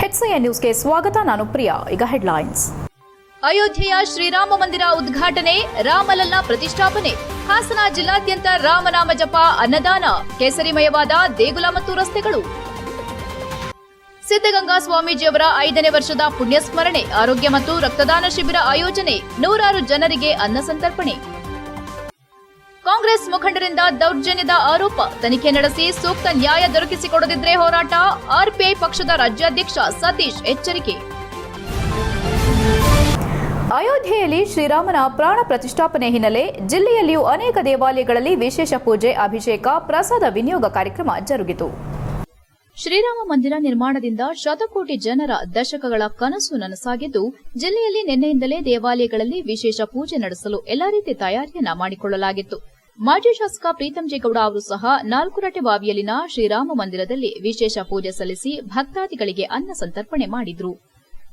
HCA ನ್ಯೂಸ್ಗೆ ಸ್ವಾಗತ, ನಾನು ಪ್ರಿಯಾ. ಈಗ ಹೆಡ್ಲೈನ್ಸ್ ಅಯೋಧ್ಯೆಯ ಶ್ರೀರಾಮ ಮಂದಿರ ಉದ್ಘಾಟನೆ, ರಾಮಲಲ್ಲ ಪ್ರತಿಷ್ಠಾಪನೆ. ಹಾಸನ ಜಿಲ್ಲಾದ್ಯಂತ ರಾಮನಾಮ ಜಪ ಅನ್ನದಾನ. ಕೇಸರಿಮಯವಾದ ದೇಗುಲ ಮತ್ತು ರಸ್ತೆಗಳು. ಸಿದ್ದಗಂಗಾ ಸ್ವಾಮೀಜಿಯವರ ಐದನೇ ವರ್ಷದ ಪುಣ್ಯಸ್ಮರಣೆ, ಆರೋಗ್ಯ ಮತ್ತು ರಕ್ತದಾನ ಶಿಬಿರ ಆಯೋಜನೆ. ನೂರಾರು ಜನರಿಗೆ ಅನ್ನ ಸಂತರ್ಪಣೆ. ಕಾಂಗ್ರೆಸ್ ಮುಖಂಡರಿಂದ ದೌರ್ಜನ್ಯದ ಆರೋಪ. ತನಿಖೆ ನಡೆಸಿ ಸೂಕ್ತ ನ್ಯಾಯ ದೊರಕಿಸಿಕೊಡದಿದ್ರೆ ಹೋರಾಟ. ಆರ್ಪಿಐ ಪಕ್ಷದ ರಾಜ್ಯಾಧ್ಯಕ್ಷ ಸತೀಶ್ ಎಚ್ಚರಿಕೆ. ಅಯೋಧ್ಯೆಯಲ್ಲಿ ಶ್ರೀರಾಮನ ಪ್ರಾಣ ಪ್ರತಿಷ್ಠಾಪನೆ ಹಿನ್ನೆಲೆ ಜಿಲ್ಲೆಯಲ್ಲಿಯೂ ಅನೇಕ ದೇವಾಲಯಗಳಲ್ಲಿ ವಿಶೇಷ ಪೂಜೆ ಅಭಿಷೇಕ ಪ್ರಸಾದ ವಿನಿಯೋಗ ಕಾರ್ಯಕ್ರಮ ಜರುಗಿತು. ಶ್ರೀರಾಮ ಮಂದಿರ ನಿರ್ಮಾಣದಿಂದ ಶತಕೋಟಿ ಜನರ ದಶಕಗಳ ಕನಸು ನನಸಾಗಿದ್ದು ಜಿಲ್ಲೆಯಲ್ಲಿ ನಿನ್ನೆಯಿಂದಲೇ ದೇವಾಲಯಗಳಲ್ಲಿ ವಿಶೇಷ ಪೂಜೆ ನಡೆಸಲು ಎಲ್ಲಾ ರೀತಿ ತಯಾರಿಯನ್ನ ಮಾಡಿಕೊಳ್ಳಲಾಗಿತ್ತು. ಮಾಜಿ ಶಾಸಕ ಪ್ರೀತಂ ಜೇಗೌಡ ಅವರು ಸಹ ನಾಲ್ಕುರಟೆ ಬಾವಿಯಲ್ಲಿನ ಶ್ರೀರಾಮ ಮಂದಿರದಲ್ಲಿ ವಿಶೇಷ ಪೂಜೆ ಸಲ್ಲಿಸಿ ಭಕ್ತಾದಿಗಳಿಗೆ ಅನ್ನ ಸಂತರ್ಪಣೆ ಮಾಡಿದ್ರು.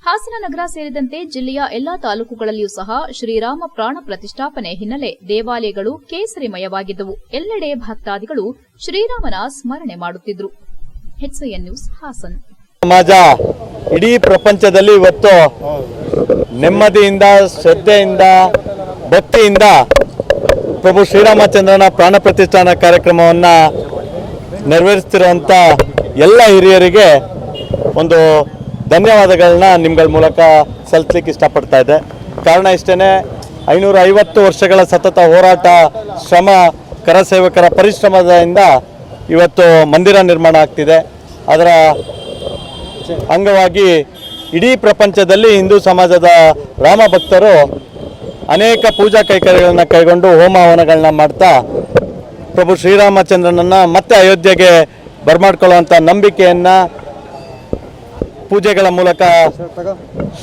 ಹಾಸನ ನಗರ ಸೇರಿದಂತೆ ಜಿಲ್ಲೆಯ ಎಲ್ಲಾ ತಾಲೂಕುಗಳಲ್ಲಿಯೂ ಸಹ ಶ್ರೀರಾಮ ಪ್ರಾಣ ಪ್ರತಿಷ್ಠಾಪನೆ ಹಿನ್ನೆಲೆ ದೇವಾಲಯಗಳು ಕೇಸರಿಮಯವಾಗಿದ್ದವು. ಎಲ್ಲೆಡೆ ಭಕ್ತಾದಿಗಳು ಶ್ರೀರಾಮನ ಸ್ಮರಣೆ ಮಾಡುತ್ತಿದ್ರು. ಹಾಸನ್. ಸಮಾಜ ಇಡೀ ಪ್ರಪಂಚದಲ್ಲಿ ಇವತ್ತು ನೆಮ್ಮದಿಯಿಂದ, ಶ್ರದ್ಧೆಯಿಂದ, ಭಕ್ತಿಯಿಂದ ಪ್ರಭು ಶ್ರೀರಾಮಚಂದ್ರನ ಪ್ರಾಣ ಪ್ರತಿಷ್ಠಾನ ಕಾರ್ಯಕ್ರಮವನ್ನು ನೆರವೇರಿಸ್ತಿರುವಂತ ಎಲ್ಲ ಹಿರಿಯರಿಗೆ ಒಂದು ಧನ್ಯವಾದಗಳನ್ನ ನಿಮ್ಗಳ ಮೂಲಕ ಸಲ್ಲಿಸ್ಲಿಕ್ಕೆ ಇಷ್ಟಪಡ್ತಾ ಇದೆ ಕಾರಣ ಇಷ್ಟೇ ಐನೂರ ಐವತ್ತು ವರ್ಷಗಳ ಸತತ ಹೋರಾಟ, ಶ್ರಮ ಕರಸೇವಕರ ಪರಿಶ್ರಮದಿಂದ ಇವತ್ತು ಮಂದಿರ ನಿರ್ಮಾಣ ಆಗ್ತಿದೆ. ಅದರ ಅಂಗವಾಗಿ ಇಡೀ ಪ್ರಪಂಚದಲ್ಲಿ ಹಿಂದೂ ಸಮಾಜದ ರಾಮ ಭಕ್ತರು ಅನೇಕ ಪೂಜಾ ಕೈಕರ್ಯಗಳನ್ನು ಕೈಗೊಂಡು ಹೋಮ ಹವನಗಳನ್ನ ಮಾಡ್ತಾ ಪ್ರಭು ಶ್ರೀರಾಮಚಂದ್ರನನ್ನು ಮತ್ತೆ ಅಯೋಧ್ಯೆಗೆ ಬರಮಾಡ್ಕೊಳ್ಳುವಂಥ ನಂಬಿಕೆಯನ್ನು ಪೂಜೆಗಳ ಮೂಲಕ,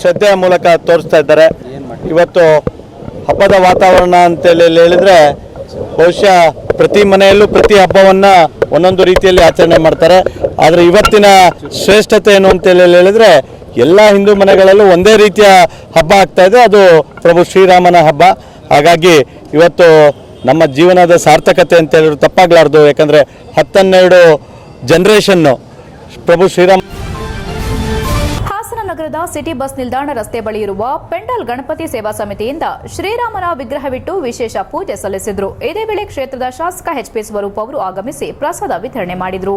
ಶ್ರದ್ಧೆಯ ಮೂಲಕ ತೋರಿಸ್ತಾ ಇದ್ದಾರೆ. ಇವತ್ತು ಹಬ್ಬದ ವಾತಾವರಣ ಅಂತೇಳಿ ಹೇಳಿದ್ರೆ ಬಹುಶಃ ಪ್ರತಿ ಮನೆಯಲ್ಲೂ ಪ್ರತಿ ಹಬ್ಬವನ್ನು ಒಂದೊಂದು ರೀತಿಯಲ್ಲಿ ಆಚರಣೆ ಮಾಡ್ತಾರೆ. ಆದರೆ ಇವತ್ತಿನ ಶ್ರೇಷ್ಠತೆ ಏನು ಅಂತೇಳಿ ಹೇಳಿದ್ರೆ ಎಲ್ಲ ಹಿಂದೂ ಮನೆಗಳಲ್ಲೂ ಒಂದೇ ರೀತಿಯ ಹಬ್ಬ ಆಗ್ತಾ ಇದೆ. ಅದು ಪ್ರಭು ಶ್ರೀರಾಮನ ಹಬ್ಬ. ಹಾಗಾಗಿ ಇವತ್ತು ನಮ್ಮ ಜೀವನದ ಸಾರ್ಥಕತೆ ಅಂತ ಹೇಳಿದ್ರು ತಪ್ಪಾಗ್ಲಾರ್ದು. ಯಾಕಂದ್ರೆ ಹತ್ತನ್ನೆರಡು ಜನ್ರೇಷನ್ನು ಪ್ರಭು ಶ್ರೀರಾಮ ನಗರದ ಸಿಟಿ ಬಸ್ ನಿಲ್ದಾಣ ರಸ್ತೆ ಬಳಿ ಇರುವ ಪೆಂಡಲ್ ಗಣಪತಿ ಸೇವಾ ಸಮಿತಿಯಿಂದ ಶ್ರೀರಾಮನ ವಿಗ್ರಹವಿಟ್ಟು ವಿಶೇಷ ಪೂಜೆ ಸಲ್ಲಿಸಿದ್ರು. ಇದೇ ವೇಳೆ ಕ್ಷೇತ್ರದ ಶಾಸಕ ಎಚ್ಪಿ ಸ್ವರೂಪ್ ಅವರು ಆಗಮಿಸಿ ಪ್ರಸಾದ ವಿತರಣೆ ಮಾಡಿದ್ರು.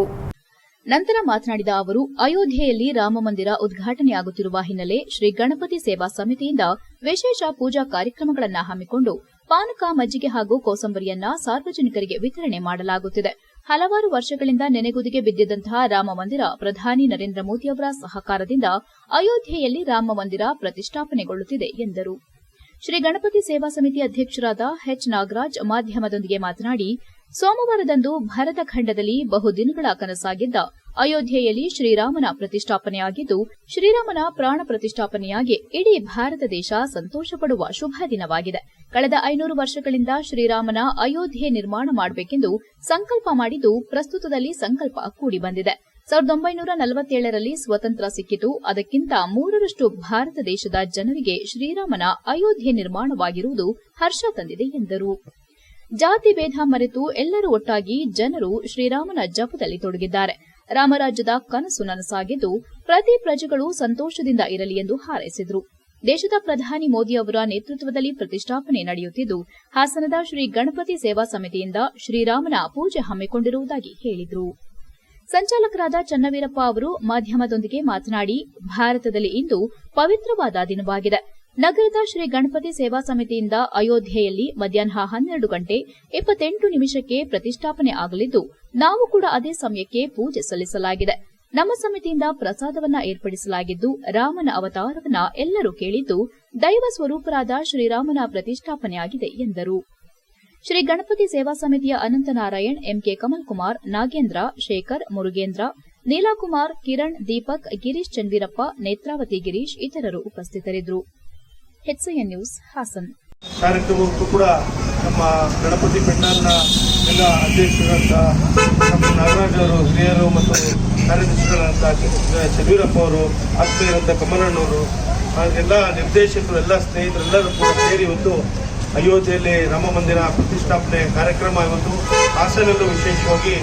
ನಂತರ ಮಾತನಾಡಿದ ಅವರು, ಅಯೋಧ್ಯೆಯಲ್ಲಿ ರಾಮಮಂದಿರ ಉದ್ಘಾಟನೆಯಾಗುತ್ತಿರುವ ಹಿನ್ನೆಲೆ ಶ್ರೀ ಗಣಪತಿ ಸೇವಾ ಸಮಿತಿಯಿಂದ ವಿಶೇಷ ಪೂಜಾ ಕಾರ್ಯಕ್ರಮಗಳನ್ನು ಹಮ್ಮಿಕೊಂಡು ಪಾನಕ, ಮಜ್ಜಿಗೆ ಹಾಗೂ ಕೋಸಂಬರಿಯನ್ನ ಸಾರ್ವಜನಿಕರಿಗೆ ವಿತರಣೆ ಮಾಡಲಾಗುತ್ತಿದೆ. ಹಲವಾರು ವರ್ಷಗಳಿಂದ ನೆನೆಗುದಿಗೆ ಬಿದ್ದಿದ್ದಂತಹ ರಾಮಮಂದಿರ ಪ್ರಧಾನಿ ನರೇಂದ್ರ ಮೋದಿ ಅವರ ಸಹಕಾರದಿಂದ ಅಯೋಧ್ಯೆಯಲ್ಲಿ ರಾಮ ಮಂದಿರ ಪ್ರತಿಷ್ಠಾಪನೆಗೊಳ್ಳುತ್ತಿದೆ ಎಂದರು. ಶ್ರೀ ಗಣಪತಿ ಸೇವಾ ಸಮಿತಿ ಅಧ್ಯಕ್ಷರಾದ ಎಚ್. ನಾಗರಾಜ್ ಮಾಧ್ಯಮದೊಂದಿಗೆ ಮಾತನಾಡಿ, ಸೋಮವಾರದಂದು ಭರತ ಖಂಡದಲ್ಲಿ ಬಹುದಿನಗಳ ಕನಸಾಗಿದ್ದ ಅಯೋಧ್ಯೆಯಲ್ಲಿ ಶ್ರೀರಾಮನ ಪ್ರತಿಷ್ಠಾಪನೆಯಾಗಿದ್ದು, ಶ್ರೀರಾಮನ ಪ್ರಾಣ ಪ್ರತಿಷ್ಠಾಪನೆಯಾಗಿ ಇಡೀ ಭಾರತ ದೇಶ ಸಂತೋಷಪಡುವ ಶುಭ ದಿನವಾಗಿದೆ. ಕಳೆದ ಐನೂರು ವರ್ಷಗಳಿಂದ ಶ್ರೀರಾಮನ ಅಯೋಧ್ಯೆ ನಿರ್ಮಾಣ ಮಾಡಬೇಕೆಂದು ಸಂಕಲ್ಪ ಮಾಡಿದ್ದು, ಪ್ರಸ್ತುತದಲ್ಲಿ ಸಂಕಲ್ಪ ಕೂಡಿ ಬಂದಿದೆ ಸಾವಿರದ ಒಂಬೈನೂರ ನಲವತ್ತೇಳರಲ್ಲಿ ಸ್ವತಂತ್ರ ಸಿಕ್ಕಿತು. ಅದಕ್ಕಿಂತ ಮೂರರಷ್ಟು ಭಾರತ ದೇಶದ ಜನರಿಗೆ ಶ್ರೀರಾಮನ ಅಯೋಧ್ಯೆ ನಿರ್ಮಾಣವಾಗಿರುವುದು ಹರ್ಷ ತಂದಿದೆ ಎಂದರು. ಜಾತಿ ಭೇದ ಮರೆತು ಎಲ್ಲರೂ ಒಟ್ಟಾಗಿ ಜನರು ಶ್ರೀರಾಮನ ಜಪದಲ್ಲಿ ತೊಡಗಿದ್ದಾರೆ. ರಾಮರಾಜ್ಯದ ಕನಸು ನನಸಾಗಿದ್ದು ಪ್ರತಿ ಪ್ರಜೆಗಳು ಸಂತೋಷದಿಂದ ಇರಲಿ ಎಂದು ಹಾರೈಸಿದರು. ದೇಶದ ಪ್ರಧಾನಿ ಮೋದಿ ಅವರ ನೇತೃತ್ವದಲ್ಲಿ ಪ್ರತಿಷ್ಠಾಪನೆ ನಡೆಯುತ್ತಿದ್ದು, ಹಾಸನದ ಶ್ರೀ ಗಣಪತಿ ಸೇವಾ ಸಮಿತಿಯಿಂದ ಶ್ರೀರಾಮನ ಪೂಜೆ ಹಮ್ಮಿಕೊಂಡಿರುವುದಾಗಿ ಹೇಳಿದರು. ಸಂಚಾಲಕರಾದ ಚನ್ನವೀರಪ್ಪ ಅವರು ಮಾಧ್ಯಮದೊಂದಿಗೆ ಮಾತನಾಡಿ, ಭಾರತದಲ್ಲಿ ಇಂದು ಪವಿತ್ರವಾದ ದಿನವಾಗಿದೆ. ನಗರದ ಶ್ರೀ ಗಣಪತಿ ಸೇವಾ ಸಮಿತಿಯಿಂದ ಅಯೋಧ್ಯೆಯಲ್ಲಿ ಮಧ್ಯಾಹ್ನ ಹನ್ನೆರಡು ಗಂಟೆ ಇಪ್ಪತ್ತೆಂಟು ನಿಮಿಷಕ್ಕೆ ಪ್ರತಿಷ್ಠಾಪನೆ ಆಗಲಿದ್ದು ನಾವು ಕೂಡ ಅದೇ ಸಮಯಕ್ಕೆ ಪೂಜೆ ಸಲ್ಲಿಸಲಾಗಿದೆ. ನಮ್ಮ ಸಮಿತಿಯಿಂದ ಪ್ರಸಾದವನ್ನ ಏರ್ಪಡಿಸಲಾಗಿದ್ದು, ರಾಮನ ಅವತಾರವನ್ನ ಎಲ್ಲರೂ ಕೇಳಿದ್ದು ದೈವ ಸ್ವರೂಪರಾದ ಶ್ರೀರಾಮನ ಪ್ರತಿಷ್ಠಾಪನೆಯಾಗಿದೆ ಎಂದರು. ಶ್ರೀ ಗಣಪತಿ ಸೇವಾ ಸಮಿತಿಯ ಅನಂತನಾರಾಯಣ್, ಎಂಕೆ ಕಮಲ್ ಕುಮಾರ್ ನಾಗೇಂದ್ರ, ಶೇಖರ್, ಮುರುಗೇಂದ್ರ, ನೀಲಾಕುಮಾರ್, ಕಿರಣ್, ದೀಪಕ್, ಗಿರೀಶ್ ಚಂದೀರಪ್ಪ, ನೇತ್ರಾವತಿ ಗಿರೀಶ್ ಇತರರು ಉಪಸ್ಥಿತರಿದ್ದರು. ನ್ಯೂಸ್ ಹಾಸನ್. ಕಾರ್ಯಕ್ರಮಕ್ಕೂ ಕೂಡ ನಮ್ಮ ಗಣಪತಿ ಎಲ್ಲ ಅಧ್ಯಕ್ಷರಾದಂಥ ನಮ್ಮ ನಾಗರಾಜ್ ಅವರು ಹಿರಿಯರು ಮತ್ತು ಕಾರ್ಯದರ್ಶಿಗಳಾದಂಥ ಯಡಿಯೂರಪ್ಪ ಅವರು ಆತ್ಮೀಯರಂಥ ಕಮಲಣ್ಣವರು ಎಲ್ಲ ನಿರ್ದೇಶಕರು, ಎಲ್ಲ ಸ್ನೇಹಿತರೆಲ್ಲರೂ ಕೂಡ ಸೇರಿ ಇವತ್ತು ಅಯೋಧ್ಯೆಯಲ್ಲಿ ರಾಮ ಮಂದಿರ ಪ್ರತಿಷ್ಠಾಪನೆ ಕಾರ್ಯಕ್ರಮ ಇವತ್ತು. ಹಾಸನಲ್ಲೂ ವಿಶೇಷವಾಗಿ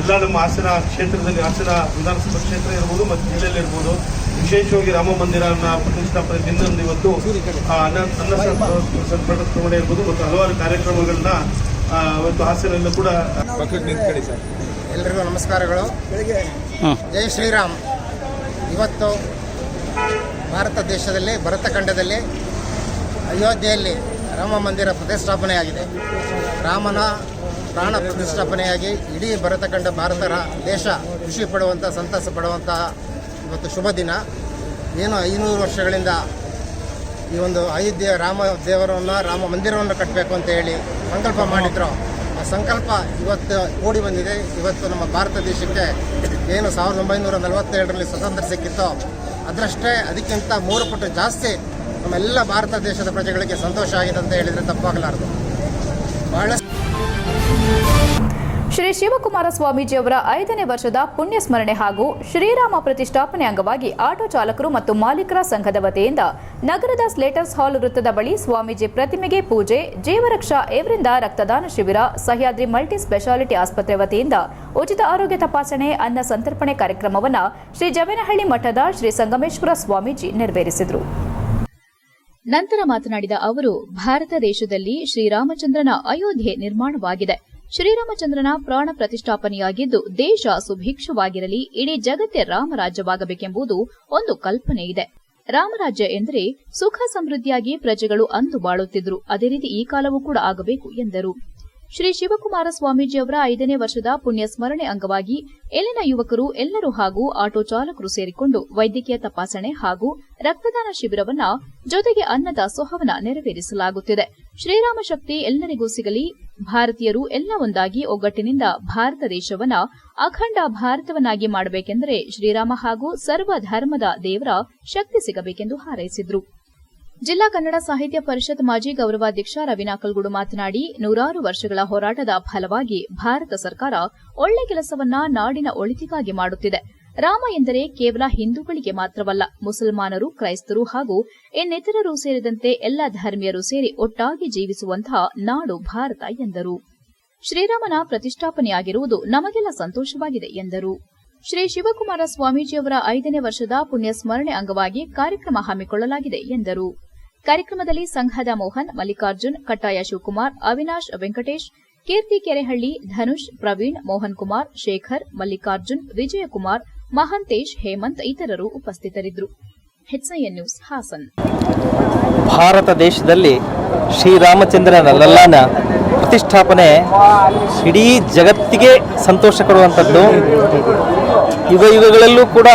ಎಲ್ಲ ನಮ್ಮ ಹಾಸನ ಕ್ಷೇತ್ರದಲ್ಲಿ, ಹಾಸನ ವಿಧಾನಸಭಾ ಕ್ಷೇತ್ರ ಇರ್ಬೋದು ಮತ್ತು ಜಿಲ್ಲೆಯಲ್ಲಿರ್ಬೋದು ವಿಶೇಷವಾಗಿ ರಾಮ ಮಂದಿರನ ಪ್ರತಿಷ್ಠಾಪನೆ ದಿನದಂದು ಇವತ್ತು ಅನ್ನ ಅನ್ನ ಸಂತರ್ಪಣೆ ಇರ್ಬೋದು ಮತ್ತು ಹಲವಾರು ಕಾರ್ಯಕ್ರಮಗಳನ್ನ ಇವತ್ತು ಹಾಸನಲ್ಲೂ ಕೂಡ ಎಲ್ರಿಗೂ ನಮಸ್ಕಾರಗಳು. ಜೈ ಶ್ರೀರಾಮ್. ಇವತ್ತು ಭಾರತ ದೇಶದಲ್ಲಿ ಭರತಖಂಡದಲ್ಲಿ ಅಯೋಧ್ಯೆಯಲ್ಲಿ ರಾಮ ಮಂದಿರ ಪ್ರತಿಷ್ಠಾಪನೆಯಾಗಿದೆ. ರಾಮನ ಪ್ರಾಣ ಪ್ರತಿಷ್ಠಾಪನೆಯಾಗಿ ಇಡೀ ಭರತಖಂಡ ಭಾರತ ದೇಶ ಖುಷಿ ಪಡುವಂಥ ಸಂತಸ ಪಡುವಂತಹ ಇವತ್ತು ಶುಭ ದಿನ. ಏನು ಐನೂರು ವರ್ಷಗಳಿಂದ ಈ ಒಂದು ಅಯೋಧ್ಯೆ ರಾಮ ದೇವರನ್ನು ರಾಮ ಮಂದಿರವನ್ನು ಕಟ್ಟಬೇಕು ಅಂತ ಹೇಳಿ ಸಂಕಲ್ಪ ಮಾಡಿದ್ರು. ಆ ಸಂಕಲ್ಪ ಇವತ್ತು ಓಡಿ ಬಂದಿದೆ. ಇವತ್ತು ನಮ್ಮ ಭಾರತ ದೇಶಕ್ಕೆ ಏನು ಸಾವಿರದ ಒಂಬೈನೂರ ನಲವತ್ತೆರಡರಲ್ಲಿ ಸ್ವತಂತ್ರ ಸಿಕ್ಕಿತ್ತು, ಅದರಷ್ಟೇ ಅದಕ್ಕಿಂತ ಮೂರು ಪಟ್ಟು ಜಾಸ್ತಿ ನಮ್ಮೆಲ್ಲ ಭಾರತ ದೇಶದ ಪ್ರಜೆಗಳಿಗೆ ಸಂತೋಷ ಆಗಿದೆ ಅಂತ ಹೇಳಿದರೆ ತಪ್ಪಾಗಲಾರದು. ಬಹಳ ಶ್ರೀ ಶಿವಕುಮಾರ ಸ್ವಾಮೀಜಿಯವರ ಐದನೇ ವರ್ಷದ ಪುಣ್ಯ ಸ್ಮರಣೆ ಹಾಗೂ ಶ್ರೀರಾಮ ಪ್ರತಿಷ್ಠಾಪನೆ ಅಂಗವಾಗಿ ಆಟೋ ಚಾಲಕರು ಮತ್ತು ಮಾಲೀಕರ ಸಂಘದ ವತಿಯಿಂದ ನಗರದ ಸ್ಲೇಟರ್ಸ್ ಹಾಲ್ ವೃತ್ತದ ಬಳಿ ಸ್ವಾಮೀಜಿ ಪ್ರತಿಮೆಗೆ ಪೂಜೆ, ಜೀವರಕ್ಷಾ, ಏವರಿಂದ ರಕ್ತದಾನ ಶಿಬಿರ, ಸಹ್ಯಾದ್ರಿ ಮಲ್ಟಿ ಸ್ಪೆಷಾಲಿಟಿ ಆಸ್ಪತ್ರೆ ವತಿಯಿಂದ ಉಚಿತ ಆರೋಗ್ಯ ತಪಾಸಣೆ, ಅನ್ನ ಸಂತರ್ಪಣೆ ಕಾರ್ಯಕ್ರಮವನ್ನು ಶ್ರೀ ಜವೇನಹಳ್ಳಿ ಮಠದ ಶ್ರೀ ಸಂಗಮೇಶ್ವರ ಸ್ವಾಮೀಜಿ ನೆರವೇರಿಸಿದರು. ನಂತರ ಮಾತನಾಡಿದ ಅವರು, ಭಾರತ ದೇಶದಲ್ಲಿ ಶ್ರೀರಾಮಚಂದ್ರನ ಅಯೋಧ್ಯೆ ನಿರ್ಮಾಣವಾಗಿದೆ. ಶ್ರೀರಾಮಚಂದ್ರನ ಪ್ರಾಣ ಪ್ರತಿಷ್ಠಾಪನೆಯಾಗಿದ್ದು ದೇಶ ಸುಭಿಕ್ಷವಾಗಿರಲಿ, ಇಡೀ ಜಗತ್ತೇ ರಾಮರಾಜ್ಯವಾಗಬೇಕೆಂಬುದು ಒಂದು ಕಲ್ಪನೆ ಇದೆ. ರಾಮರಾಜ್ಯ ಎಂದರೆ ಸುಖ ಸಮೃದ್ಧಿಯಾಗಿ ಪ್ರಜೆಗಳು ಅಂದು ಬಾಳುತ್ತಿದ್ರು ಅದೇ ರೀತಿ ಈ ಕಾಲವೂ ಕೂಡ ಆಗಬೇಕು ಎಂದರು. ಶ್ರೀ ಶಿವಕುಮಾರ ಸ್ವಾಮೀಜಿಯವರ ಐದನೇ ವರ್ಷದ ಪುಣ್ಯ ಸ್ಮರಣೆ ಅಂಗವಾಗಿ ಎಲ್ಲಿನ ಯುವಕರು ಎಲ್ಲರೂ ಹಾಗೂ ಆಟೋ ಚಾಲಕರು ಸೇರಿಕೊಂಡು ವೈದ್ಯಕೀಯ ತಪಾಸಣೆ ಹಾಗೂ ರಕ್ತದಾನ ಶಿಬಿರವನ್ನ ಜೊತೆಗೆ ಅನ್ನದ ಸೊಹವನ ನೆರವೇರಿಸಲಾಗುತ್ತಿದೆ. ಶ್ರೀರಾಮ ಶಕ್ತಿ ಎಲ್ಲರಿಗೂ ಸಿಗಲಿ. ಭಾರತೀಯರು ಎಲ್ಲ ಒಂದಾಗಿ ಒಗ್ಗಟ್ಟಿನಿಂದ ಭಾರತ ದೇಶವನ್ನ ಅಖಂಡ ಭಾರತವನ್ನಾಗಿ ಮಾಡಬೇಕೆಂದರೆ ಶ್ರೀರಾಮ ಹಾಗೂ ಸರ್ವ ಧರ್ಮದ ದೇವರ ಶಕ್ತಿ ಸಿಗಬೇಕೆಂದು ಹಾರೈಸಿದ್ರು. ಜಿಲ್ಲಾ ಕನ್ನಡ ಸಾಹಿತ್ಯ ಪರಿಷತ್ ಮಾಜಿ ಗೌರವಾಧ್ಯಕ್ಷ ರವಿನಾಕಲ್ಗೂಡು ಮಾತನಾಡಿ, ನೂರಾರು ವರ್ಷಗಳ ಹೋರಾಟದ ಫಲವಾಗಿ ಭಾರತ ಸರ್ಕಾರ ಒಳ್ಳೆ ಕೆಲಸವನ್ನ ನಾಡಿನ ಒಳಿತಿಗಾಗಿ ಮಾಡುತ್ತಿದೆ. ರಾಮ ಎಂದರೆ ಕೇವಲ ಹಿಂದೂಗಳಿಗೆ ಮಾತ್ರವಲ್ಲ, ಮುಸಲ್ಮಾನರು, ಕ್ರೈಸ್ತರು ಹಾಗೂ ಇನ್ನಿತರರು ಸೇರಿದಂತೆ ಎಲ್ಲ ಧರ್ಮೀಯರು ಸೇರಿ ಒಟ್ಟಾಗಿ ಜೀವಿಸುವಂತಹ ನಾಡು ಭಾರತ ಎಂದರು. ಶ್ರೀರಾಮನ ಪ್ರತಿಷ್ಠಾಪನೆಯಾಗಿರುವುದು ನಮಗೆಲ್ಲ ಸಂತೋಷವಾಗಿದೆ ಎಂದರು. ಶ್ರೀ ಶಿವಕುಮಾರ ಸ್ವಾಮೀಜಿಯವರ ಐದನೇ ವರ್ಷದ ಪುಣ್ಯ ಸ್ಮರಣೆ ಅಂಗವಾಗಿ ಕಾರ್ಯಕ್ರಮ ಹಮ್ಮಿಕೊಳ್ಳಲಾಗಿದೆ ಎಂದರು. ಕಾರ್ಯಕ್ರಮದಲ್ಲಿ ಸಂಘದ ಮೋಹನ್, ಮಲ್ಲಿಕಾರ್ಜುನ್, ಕಟ್ಟಾಯ ಶಿವಕುಮಾರ್, ಅವಿನಾಶ್ ವೆಂಕಟೇಶ್, ಕೀರ್ತಿ ಕೆರೆಹಳ್ಳಿ, ಧನುಷ್, ಪ್ರವೀಣ್, ಮೋಹನ್ ಕುಮಾರ್, ಶೇಖರ್, ಮಲ್ಲಿಕಾರ್ಜುನ್, ವಿಜಯಕುಮಾರ್, ಮಹಾಂತೇಶ್, ಹೇಮಂತ್ ಇತರರು ಉಪಸ್ಥಿತರಿದ್ದರು. ನ್ಯೂಸ್, ಹಾಸನ್. ಭಾರತ ದೇಶದಲ್ಲಿ ಶ್ರೀರಾಮಚಂದ್ರನ ಲಲ್ಲಾನ ಪ್ರತಿಷ್ಠಾಪನೆ ಇಡೀ ಜಗತ್ತಿಗೆ ಸಂತೋಷ ಕೊಡುವಂಥದ್ದು. ಯುಗ ಯುಗಗಳಲ್ಲೂ ಕೂಡ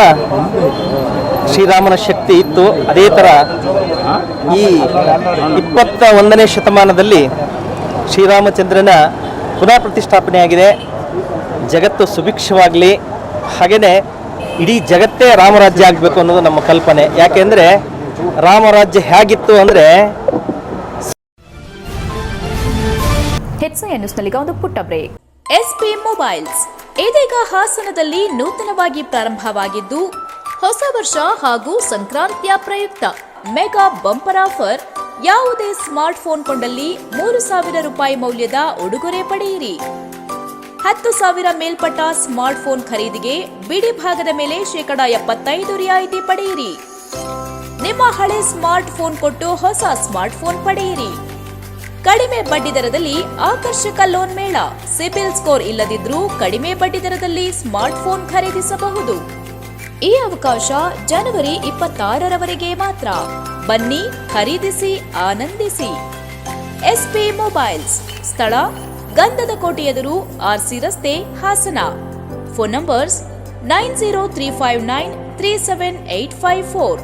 ಶ್ರೀರಾಮನ ಶಕ್ತಿ ಇತ್ತು. ಅದೇ ಥರ ಈ ಇಪ್ಪತ್ತ ಒಂದನೇ ಶತಮಾನದಲ್ಲಿ ಶ್ರೀರಾಮಚಂದ್ರನ ಪುನಃ ಪ್ರತಿಷ್ಠಾಪನೆಯಾಗಿದೆ. ಜಗತ್ತು ಸುಭಿಕ್ಷವಾಗಲಿ ಹಾಗೆಯೇ ಇಡೀ ಜಗತ್ತೇ ರಾಮರಾಜ್ಯ ಆಗಬೇಕು ಅನ್ನೋದು ನಮ್ಮ ಕಲ್ಪನೆ. ಯಾಕೆಂದರೆ ರಾಮರಾಜ್ಯ ಹೇಗಿತ್ತು ಅಂದರೆ ನ್ಯೂಸ್ನಲ್ಲಿಗ ಒಂದು ಪುಟ್ಟ ಬ್ರೇಕ್ ಎಸ್ಪಿ ಮೊಬೈಲ್ಸ್ ಇದೀಗ ಹಾಸನದಲ್ಲಿ ನೂತನವಾಗಿ ಪ್ರಾರಂಭವಾಗಿದ್ದು ಹೊಸ ವರ್ಷ ಹಾಗೂ ಸಂಕ್ರಾಂತಿಯ ಪ್ರಯುಕ್ತ. Mega bumper offer. ಯಾವುದೇ ಸ್ಮಾರ್ಟ್ ಫೋನ್ ಕೊಂಡಲ್ಲಿ ಮೂರು ಸಾವಿರ ರೂಪಾಯಿ ಮೌಲ್ಯದ ಉಡುಗೊರೆ ಪಡೆಯಿರಿ. ಹತ್ತು ಸಾವಿರ ಮೇಲ್ಪಟ್ಟ ಸ್ಮಾರ್ಟ್ ಫೋನ್ ಖರೀದಿಗೆ ಬಿಡಿ ಭಾಗದ ಮೇಲೆ ಶೇಕಡ ಎಪ್ಪತ್ತೈದು ರಿಯಾಯಿತಿ ಪಡೆಯಿರಿ. ನಿಮ್ಮ ಹಳೆ ಸ್ಮಾರ್ಟ್ ಫೋನ್ ಕೊಟ್ಟು ಹೊಸ ಸ್ಮಾರ್ಟ್ ಫೋನ್ ಪಡೆಯಿರಿ. ಕಡಿಮೆ ಬಡ್ಡಿ ದರದಲ್ಲಿ ಆಕರ್ಷಕ ಲೋನ್ ಮೇಳ. ಸಿಬಿಲ್ ಸ್ಕೋರ್ ಇಲ್ಲದಿದ್ರೂ ಕಡಿಮೆ ಬಡ್ಡಿ ದರದಲ್ಲಿ ಸ್ಮಾರ್ಟ್ ಫೋನ್ ಖರೀದಿಸಬಹುದು. ಈ ಅವಕಾಶ ಜನವರಿ ಇಪ್ಪತ್ತಾರರವರೆಗೆ ಮಾತ್ರ. ಬನ್ನಿ ಖರೀದಿಸಿ, ಆನಂದಿಸಿ. ಎಸ್ಪಿ ಮೊಬೈಲ್ಸ್, ಸ್ಥಳ, ಗಂಧದ ಕೋಟೆ ಎದುರು ಆರ್ಸಿ ರಸ್ತೆ, Hassan. Phone numbers, nine zero three five nine three seven eight five four.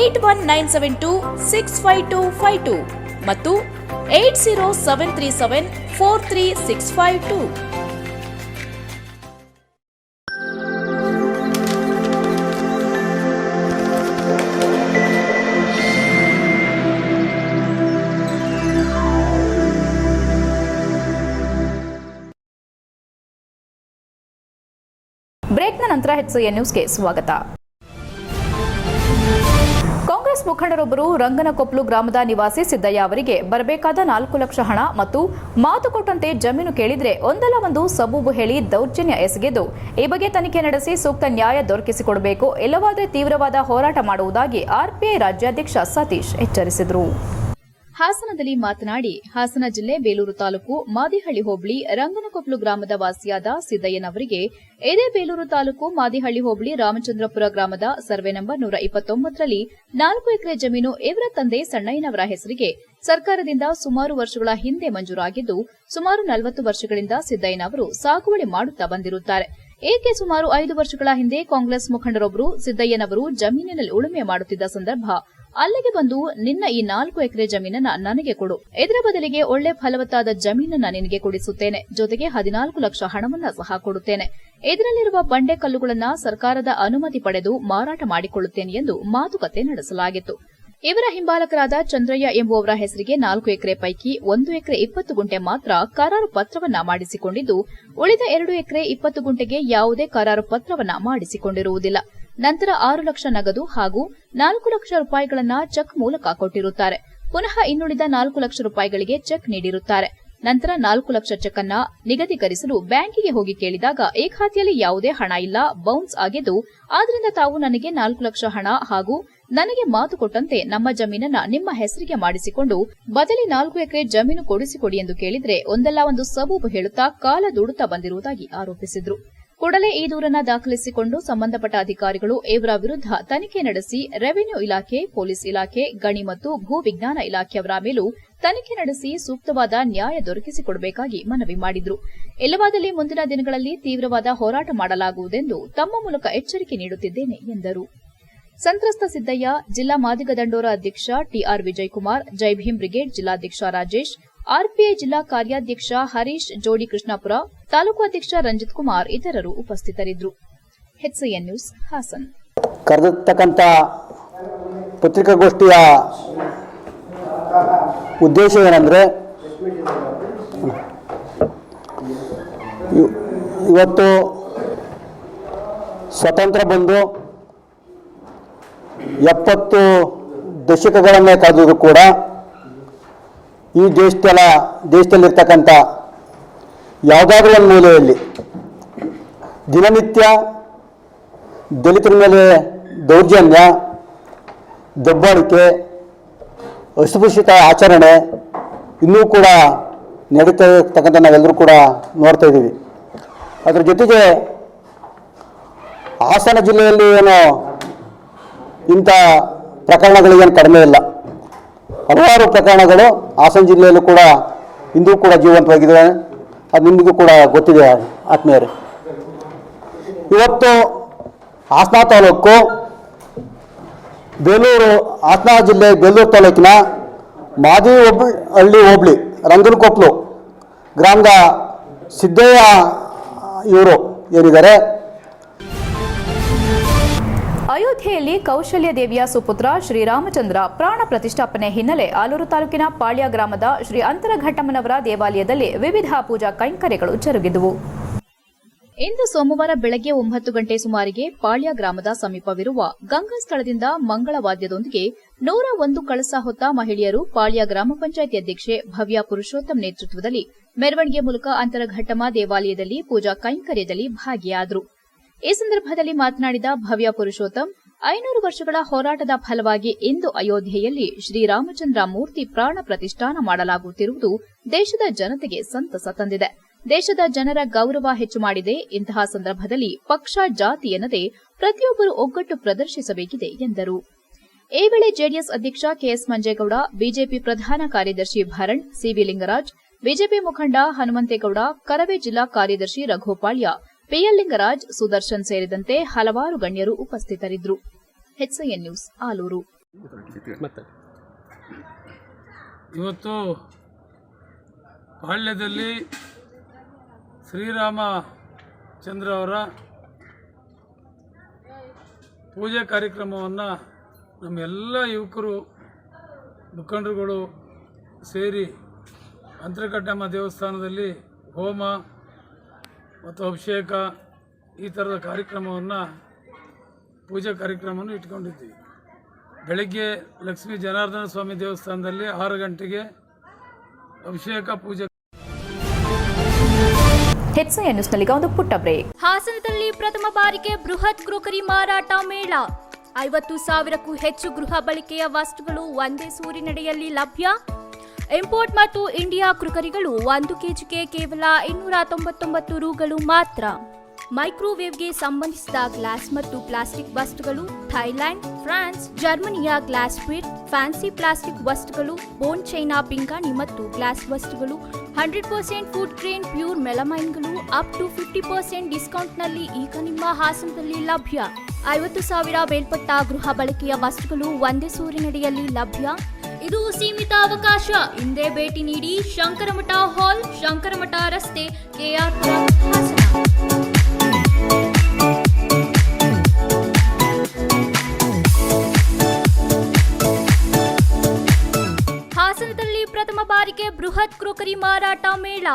Eight one nine seven two six five two five two ಮತ್ತು eight zero seven three seven four three six five two. ನಂತರ news ನ್ಯೂಸ್ಗೆ ಸ್ವಾಗತ. ಕಾಂಗ್ರೆಸ್ ಮುಖಂಡರೊಬ್ಬರು ರಂಗನಕೊಪ್ಲು ಗ್ರಾಮದ ನಿವಾಸಿ ಸಿದ್ದಯ್ಯ ಅವರಿಗೆ ಬರಬೇಕಾದ ನಾಲ್ಕು ಲಕ್ಷ ಹಣ ಮತ್ತು ಮಾತು ಕೊಟ್ಟಂತೆ ಜಮೀನು ಕೇಳಿದ್ರೆ ಒಂದಲ್ಲ ಒಂದು ಸಬೂಬು ಹೇಳಿ ದೌರ್ಜನ್ಯ ಎಸಗಿದ್ದು, ಈ ಬಗ್ಗೆ ತನಿಖೆ ನಡೆಸಿ ಸೂಕ್ತ ನ್ಯಾಯ ದೊರಕಿಸಿಕೊಡಬೇಕು. ಇಲ್ಲವಾದರೆ ತೀವ್ರವಾದ ಹೋರಾಟ ಮಾಡುವುದಾಗಿ ಆರ್ಪಿಐ ರಾಜ್ಯಾಧ್ಯಕ್ಷ ಸತೀಶ್ ಎಚ್ಚರಿಸಿದರು. ಹಾಸನದಲ್ಲಿ ಮಾತನಾಡಿ, ಹಾಸನ ಜಿಲ್ಲೆ ಬೇಲೂರು ತಾಲೂಕು ಮಾದಿಹಳ್ಳಿ ಹೋಬಳಿ ರಂಗನಕೊಪ್ಲು ಗ್ರಾಮದ ವಾಸಿಯಾದ ಸಿದ್ದಯ್ಯನವರಿಗೆ ಇದೇ ಬೇಲೂರು ತಾಲೂಕು ಮಾದಿಹಳ್ಳಿ ಹೋಬಳಿ ರಾಮಚಂದ್ರಪುರ ಗ್ರಾಮದ ಸರ್ವೆ ನಂಬರ್ ನೂರ ಇಪ್ಪತ್ತೊಂಬತ್ತರಲ್ಲಿ ನಾಲ್ಕು ಎಕರೆ ಜಮೀನು ಇವರ ತಂದೆ ಸಣ್ಣಯ್ಯನವರ ಹೆಸರಿಗೆ ಸರ್ಕಾರದಿಂದ ಸುಮಾರು ವರ್ಷಗಳ ಹಿಂದೆ ಮಂಜೂರಾಗಿದ್ದು, ಸುಮಾರು ನಲವತ್ತು ವರ್ಷಗಳಿಂದ ಸಿದ್ದಯ್ಯನವರು ಸಾಗುವಳಿ ಮಾಡುತ್ತಾ ಬಂದಿರುತ್ತಾರೆ. ಏಕೆ ಸುಮಾರು ಐದು ವರ್ಷಗಳ ಹಿಂದೆ ಕಾಂಗ್ರೆಸ್ ಮುಖಂಡರೊಬ್ಬರು ಸಿದ್ದಯ್ಯನವರು ಜಮೀನಿನಲ್ಲಿ ಉಳುಮೆ ಮಾಡುತ್ತಿದ್ದ ಸಂದರ್ಭ ಅಲ್ಲಿಗೆ ಬಂದು ನಿನ್ನ ಈ ನಾಲ್ಕು ಎಕರೆ ಜಮೀನನ್ನ ನನಗೆ ಕೊಡು. ಇದರ ಬದಲಿಗೆ ಒಳ್ಳೆ ಫಲವತ್ತಾದ ಜಮೀನನ್ನ ನಿನಗೆ ಕೊಡಿಸುತ್ತೇನೆ. ಜೊತೆಗೆ ಹದಿನಾಲ್ಕು ಲಕ್ಷ ಹಣವನ್ನ ಸಹ ಕೊಡುತ್ತೇನೆ. ಇದರಲ್ಲಿರುವ ಬಂಡೆ ಕಲ್ಲುಗಳನ್ನ ಸರ್ಕಾರದ ಅನುಮತಿ ಪಡೆದು ಮಾರಾಟ ಮಾಡಿಕೊಳ್ಳುತ್ತೇನೆ ಎಂದು ಮಾತುಕತೆ ನಡೆಸಲಾಗಿತ್ತು. ಇವರ ಹಿಂಬಾಲಕರಾದ ಚಂದ್ರಯ್ಯ ಎಂಬುವವರ ಹೆಸರಿಗೆ ನಾಲ್ಕು ಎಕರೆ ಪೈಕಿ ಒಂದು ಎಕರೆ ಇಪ್ಪತ್ತು ಗುಂಟೆ ಮಾತ್ರ ಕರಾರು ಪತ್ರವನ್ನ ಮಾಡಿಸಿಕೊಂಡಿದ್ದು, ಉಳಿದ ಎರಡು ಎಕರೆ ಇಪ್ಪತ್ತು ಗುಂಟೆಗೆ ಯಾವುದೇ ಕರಾರು ಪತ್ರವನ್ನ ಮಾಡಿಸಿಕೊಂಡಿರುವುದಿಲ್ಲ. ನಂತರ ಆರು ಲಕ್ಷ ನಗದು ಹಾಗೂ ನಾಲ್ಕು ಲಕ್ಷ ರೂಪಾಯಿಗಳನ್ನ ಚೆಕ್ ಮೂಲಕ ಕೊಟ್ಟಿರುತ್ತಾರೆ. ಪುನಃ ಇನ್ನುಳಿದ ನಾಲ್ಕು ಲಕ್ಷ ರೂಪಾಯಿಗಳಿಗೆ ಚೆಕ್ ನೀಡಿರುತ್ತಾರೆ. ನಂತರ ನಾಲ್ಕು ಲಕ್ಷ ಚೆಕ್ ಅನ್ನ ನಿಗದಿಕರಿಸಲು ಬ್ಯಾಂಕಿಗೆ ಹೋಗಿ ಕೇಳಿದಾಗ ಈ ಖಾತೆಯಲ್ಲಿ ಯಾವುದೇ ಹಣ ಇಲ್ಲ, ಬೌನ್ಸ್ ಆಗಿದ್ದು, ಆದ್ರಿಂದ ತಾವು ನನಗೆ ನಾಲ್ಕು ಲಕ್ಷ ಹಣ ಹಾಗೂ ನನಗೆ ಮಾತು ಕೊಟ್ಟಂತೆ ನಮ್ಮ ಜಮೀನನ್ನ ನಿಮ್ಮ ಹೆಸರಿಗೆ ಮಾಡಿಸಿಕೊಂಡು ಬದಲಿ ನಾಲ್ಕು ಎಕರೆ ಜಮೀನು ಕೊಡಿಸಿಕೊಡಿ ಎಂದು ಕೇಳಿದ್ರೆ ಒಂದಲ್ಲ ಒಂದು ಸಬೂಬು ಹೇಳುತ್ತಾ ಕಾಲ ದೂಡುತ್ತಾ ಬಂದಿರುವುದಾಗಿ ಆರೋಪಿಸಿದ್ರು. ಕೂಡಲೇ ಈ ದೂರನ್ನು ದಾಖಲಿಸಿಕೊಂಡು ಸಂಬಂಧಪಟ್ಟ ಅಧಿಕಾರಿಗಳು ಇವರ ವಿರುದ್ಧ ತನಿಖೆ ನಡೆಸಿ ರೆವಿನ್ಯೂ ಇಲಾಖೆ, ಪೊಲೀಸ್ ಇಲಾಖೆ, ಗಣಿ ಮತ್ತು ಭೂ ವಿಜ್ಞಾನ ಇಲಾಖೆಯವರ ಮೇಲೂ ತನಿಖೆ ನಡೆಸಿ ಸೂಕ್ತವಾದ ನ್ಯಾಯ ದೊರಕಿಸಿಕೊಡಬೇಕಾಗಿ ಮನವಿ ಮಾಡಿದರು. ಇಲ್ಲವಾದಲ್ಲಿ ಮುಂದಿನ ದಿನಗಳಲ್ಲಿ ತೀವ್ರವಾದ ಹೋರಾಟ ಮಾಡಲಾಗುವುದೆಂದು ತಮ್ಮ ಮೂಲಕ ಎಚ್ಚರಿಕೆ ನೀಡುತ್ತಿದ್ದೇನೆ ಎಂದರು. ಸಂತ್ರಸ್ತ ಸಿದ್ದಯ್ಯ, ಜಿಲ್ಲಾ ಮಾದಿಗ ದಂಡೋರ ಅಧ್ಯಕ್ಷ ಟಿಆರ್ ವಿಜಯಕುಮಾರ್, ಜೈ ಭೀಮ್ ಬ್ರಿಗೇಡ್ ಜಿಲ್ಲಾಧ್ಯಕ್ಷ ರಾಜೇಶ್ ಆರ್ಪಿಐ ಜಿಲ್ಲಾ ಕಾರ್ಯಾಧ್ಯಕ್ಷ ಹರೀಶ್ ಜೋಡಿ ಕೃಷ್ಣಾಪುರ ತಾಲೂಕು ಅಧ್ಯಕ್ಷ ರಂಜಿತ್ ಕುಮಾರ್ ಇತರರು ಉಪಸ್ಥಿತರಿದ್ದರು. HCN news, Hassan. ಕರೆದಿರ್ತಕ್ಕಂಥ ಪತ್ರಿಕಾಗೋಷ್ಠಿಯ ಉದ್ದೇಶ ಏನಂದರೆ ಇವತ್ತು ಸ್ವತಂತ್ರ ಬಂದು ಎಪ್ಪತ್ತು ದಶಕಗಳನ್ನೇ ಕಳೆದರೂ ಕೂಡ ಈ ದೇಶದಲ್ಲ, ದೇಶದಲ್ಲಿರ್ತಕ್ಕಂಥ ಯಾವುದಾದ್ರೂ ಒಂದು ಮೂಲೆಯಲ್ಲಿ ದಿನನಿತ್ಯ ದಲಿತರ ಮೇಲೆ ದೌರ್ಜನ್ಯ, ದಬ್ಬಾಳಿಕೆ ಅಸ್ಪೃಶ್ಯತ ಆಚರಣೆ ಇನ್ನೂ ಕೂಡ ನಡೀತಾ ಇರ್ತಕ್ಕಂಥ ನಾವೆಲ್ಲರೂ ಕೂಡ ನೋಡ್ತಾ ಇದ್ದೀವಿ. ಅದರ ಜೊತೆಗೆ ಹಾಸನ ಜಿಲ್ಲೆಯಲ್ಲಿ ಏನೋ ಇಂಥ ಪ್ರಕರಣಗಳಿಗೇನು ಕಡಿಮೆ ಇಲ್ಲ. ಹಲವಾರು ಪ್ರಕರಣಗಳು ಹಾಸನ ಜಿಲ್ಲೆಯಲ್ಲೂ ಕೂಡ ಇಂದೂ ಕೂಡ ಜೀವಂತವಾಗಿದೆ ಅದು ನಿಮಗೂ ಕೂಡ ಗೊತ್ತಿದೆ, ಆತ್ಮೀಯರೇ. ಇವತ್ತು ಹಾಸನ ತಾಲೂಕು ಬೇಲೂರು, ಹಾಸನ ಜಿಲ್ಲೆ ಬೇಲೂರು ತಾಲೂಕಿನ ಮಾದಿ ಹೋಬ್ಳಿ, ಹಳ್ಳಿ ಹೋಬಳಿ, ರಂಗನಕೊಪ್ಲು ಗ್ರಾಮದ ಸಿದ್ದಯ್ಯ ಇವರು ಏನಿದ್ದಾರೆ ಅಯೋಧ್ಯೆಯಲ್ಲಿ ಕೌಶಲ್ಯ ದೇವಿಯ ಸುಪುತ್ರ ಶ್ರೀರಾಮಚಂದ್ರ ಪ್ರಾಣ ಪ್ರತಿಷ್ಠಾಪನೆ ಹಿನ್ನೆಲೆ ಆಲೂರು ತಾಲೂಕಿನ ಪಾಳ್ಯ ಗ್ರಾಮದ ಶ್ರೀ ಅಂತರಘಟ್ಟಮ್ಮನವರ ದೇವಾಲಯದಲ್ಲಿ ವಿವಿಧ ಪೂಜಾ ಕೈಂಕರ್ಯಗಳು ಜರುಗಿದವು. ಇಂದು ಸೋಮವಾರ ಬೆಳಗ್ಗೆ ಒಂಬತ್ತು ಗಂಟೆ ಸುಮಾರಿಗೆ ಪಾಳ್ಯ ಗ್ರಾಮದ ಸಮೀಪವಿರುವ ಗಂಗಾ ಸ್ಥಳದಿಂದ ಮಂಗಳವಾದ್ಯದೊಂದಿಗೆ ನೂರ ಒಂದು ಕಳಸ ಹೊತ್ತ ಮಹಿಳೆಯರು ಪಾಳ್ಯ ಗ್ರಾಮ ಪಂಚಾಯಿತಿ ಅಧ್ಯಕ್ಷೆ ಭವ್ಯ ಪುರುಷೋತ್ತಮ್ ನೇತೃತ್ವದಲ್ಲಿ ಮೆರವಣಿಗೆ ಮೂಲಕ ಅಂತರಘಟ್ಟಮ ದೇವಾಲಯದಲ್ಲಿ ಪೂಜಾ ಕೈಂಕರ್ಯದಲ್ಲಿ ಭಾಗಿಯಾದರು. ಈ ಸಂದರ್ಭದಲ್ಲಿ ಮಾತನಾಡಿದ ಭವ್ಯ ಪುರುಷೋತ್ತಮ್, ಐನೂರು ವರ್ಷಗಳ ಹೋರಾಟದ ಫಲವಾಗಿ ಇಂದು ಅಯೋಧ್ಯೆಯಲ್ಲಿ ಶ್ರೀರಾಮಚಂದ್ರ ಮೂರ್ತಿ ಪ್ರಾಣ ಪ್ರತಿಷ್ಠಾನ ಮಾಡಲಾಗುತ್ತಿರುವುದು ದೇಶದ ಜನತೆಗೆ ಸಂತಸ ತಂದಿದೆ. ದೇಶದ ಜನರ ಗೌರವ ಹೆಚ್ಚು ಮಾಡಿದೆ. ಇಂತಹ ಸಂದರ್ಭದಲ್ಲಿ ಪಕ್ಷ, ಜಾತಿ ಎನ್ನದೆ ಪ್ರತಿಯೊಬ್ಬರು ಒಗ್ಗಟ್ಟು ಪ್ರದರ್ಶಿಸಬೇಕಿದೆ ಎಂದರು. ಈ ವೇಳೆ ಜೆಡಿಎಸ್ ಅಧ್ಯಕ್ಷ ಕೆಎಸ್ ಮಂಜೇಗೌಡ, ಬಿಜೆಪಿ ಪ್ರಧಾನ ಕಾರ್ಯದರ್ಶಿ ಭರಣ್ ಸಿವಿ ಲಿಂಗರಾಜ್, ಬಿಜೆಪಿ ಮುಖಂಡ ಹನುಮಂತೇಗೌಡ, ಕರವೇ ಜಿಲ್ಲಾ ಕಾರ್ಯದರ್ಶಿ ರಘೋಪಾಳ್ಯ ಪಿಎಲ್ ಲಿಂಗರಾಜ್ ಸುದರ್ಶನ್ ಸೇರಿದಂತೆ ಹಲವಾರು ಗಣ್ಯರು ಉಪಸ್ಥಿತರಿದ್ದರು. HIN news Aluru. ಇವತ್ತು ಪಾಳ್ಯದಲ್ಲಿ ಶ್ರೀರಾಮ ಚಂದ್ರ ಅವರ ಪೂಜೆ ಕಾರ್ಯಕ್ರಮವನ್ನು ನಮ್ಮೆಲ್ಲ ಯುವಕರು ಮುಖಂಡರುಗಳು ಸೇರಿ ಅಂತರಕಟ್ಟಮ್ಮ ದೇವಸ್ಥಾನದಲ್ಲಿ ಹೋಮ ಮತ್ತು ಅಭಿಷೇಕ ಈ ಥರದ ಕಾರ್ಯಕ್ರಮವನ್ನು ಪೂಜಾ ಕಾರ್ಯಕ್ರಮವನ್ನು ಇಟ್ಕೊಂಡಿದ್ದೀವಿ ಬೆಳಗ್ಗೆ ಲಕ್ಷ್ಮೀ ಜನಾರ್ದನ ಸ್ವಾಮಿ ದೇವಸ್ಥಾನದಲ್ಲಿ ಆರು ಗಂಟೆಗೆ ಅಭಿಷೇಕ ಪೂಜೆ. ನ್ಯೂಸ್ನಲ್ಲಿಗ ಒಂದು ಪುಟ್ಟ ಬ್ರೇಕ್. ಹಾಸನದಲ್ಲಿ ಪ್ರಥಮ ಬಾರಿಗೆ ಬೃಹತ್ ಕ್ರೋಕರಿ ಮಾರಾಟ ಮೇಳ. ಐವತ್ತು ಸಾವಿರಕ್ಕೂ ಹೆಚ್ಚು ಗೃಹ ಬಳಕೆಯ ವಸ್ತುಗಳು ಒಂದೇ ಸೂರಿನಡಿಯಲ್ಲಿ ಲಭ್ಯ. ಇಂಪೋರ್ಟ್ ಮತ್ತು ಇಂಡಿಯಾ ಕ್ರುಕರಿಗಳು ಒಂದು ಕೆಜಿಗೆ ಕೇವಲ ಇನ್ನೂರ ತೊಂಬತ್ತೊಂಬತ್ತು ರೂಗಳು ಮಾತ್ರ. ಮೈಕ್ರೋವೇವ್ಗೆ ಸಂಬಂಧಿಸಿದ ಗ್ಲಾಸ್ ಮತ್ತು ಪ್ಲಾಸ್ಟಿಕ್ ವಸ್ತುಗಳು ಥೈಲ್ಯಾಂಡ್, ಫ್ರಾನ್ಸ್, ಜರ್ಮನಿಯ ಗ್ಲಾಸ್ ಫಿಟ್ ಫ್ಯಾನ್ಸಿ ಪ್ಲಾಸ್ಟಿಕ್ ವಸ್ತುಗಳು, ಬೋನ್ ಚೈನಾ ಪಿಂಗಾಣಿ ಮತ್ತು ಗ್ಲಾಸ್ ವಸ್ತುಗಳು, hundred percent food grain pure ಮೆಲಮೈನ್ಗಳು, up to fifty percent ಡಿಸ್ಕೌಂಟ್ನಲ್ಲಿ ಈಗ ನಿಮ್ಮ ಹಾಸನದಲ್ಲಿ ಲಭ್ಯ. ಐವತ್ತು ಸಾವಿರ ಮೇಲ್ಪಟ್ಟ ಗೃಹ ಬಳಕೆಯ ವಸ್ತುಗಳು ಒಂದೇ ಸೂರಿನಡಿಯಲ್ಲಿ ಲಭ್ಯ. ಇದು ಸೀಮಿತ ಅವಕಾಶ. ಹಿಂದೆ ಭೇಟಿ ನೀಡಿ ಶಂಕರಮಠ ಹಾಲ್, ಶಂಕರಮಠ ರಸ್ತೆ, ಕೆಆರ್ ಹಾಸನ. ಹಾಸನದಲ್ಲಿ ಪ್ರಥಮ ಬಾರಿಗೆ ಬೃಹತ್ ಕ್ರೋಕರಿ ಮಾರಾಟ ಮೇಳ.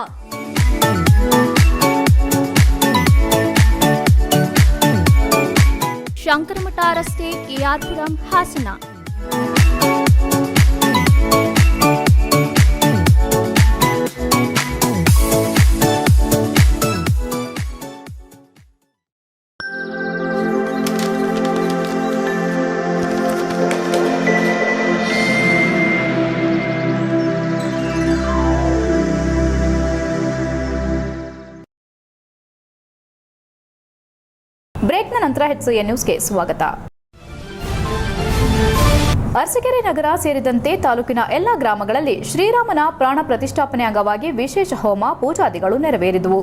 ಶಂಕರಮಠ ರಸ್ತೆ ಕೆಆರ್ಪುರಂ ಹಾಸನ. ಬ್ರೇಕ್ನ ನಂತರ ನ್ಯೂಸ್ ನ್ಯೂಸ್ಗೆ ಸ್ವಾಗತ. ಅರಸಕೆರೆ ನಗರ ಸೇರಿದಂತೆ ತಾಲೂಕಿನ ಎಲ್ಲ ಗ್ರಾಮಗಳಲ್ಲಿ ಶ್ರೀರಾಮನ ಪ್ರಾಣ ಪ್ರತಿಷ್ಠಾಪನೆ ಅಂಗವಾಗಿ ವಿಶೇಷ ಹೋಮ ಪೂಜಾದಿಗಳು ನೆರವೇರಿದವು.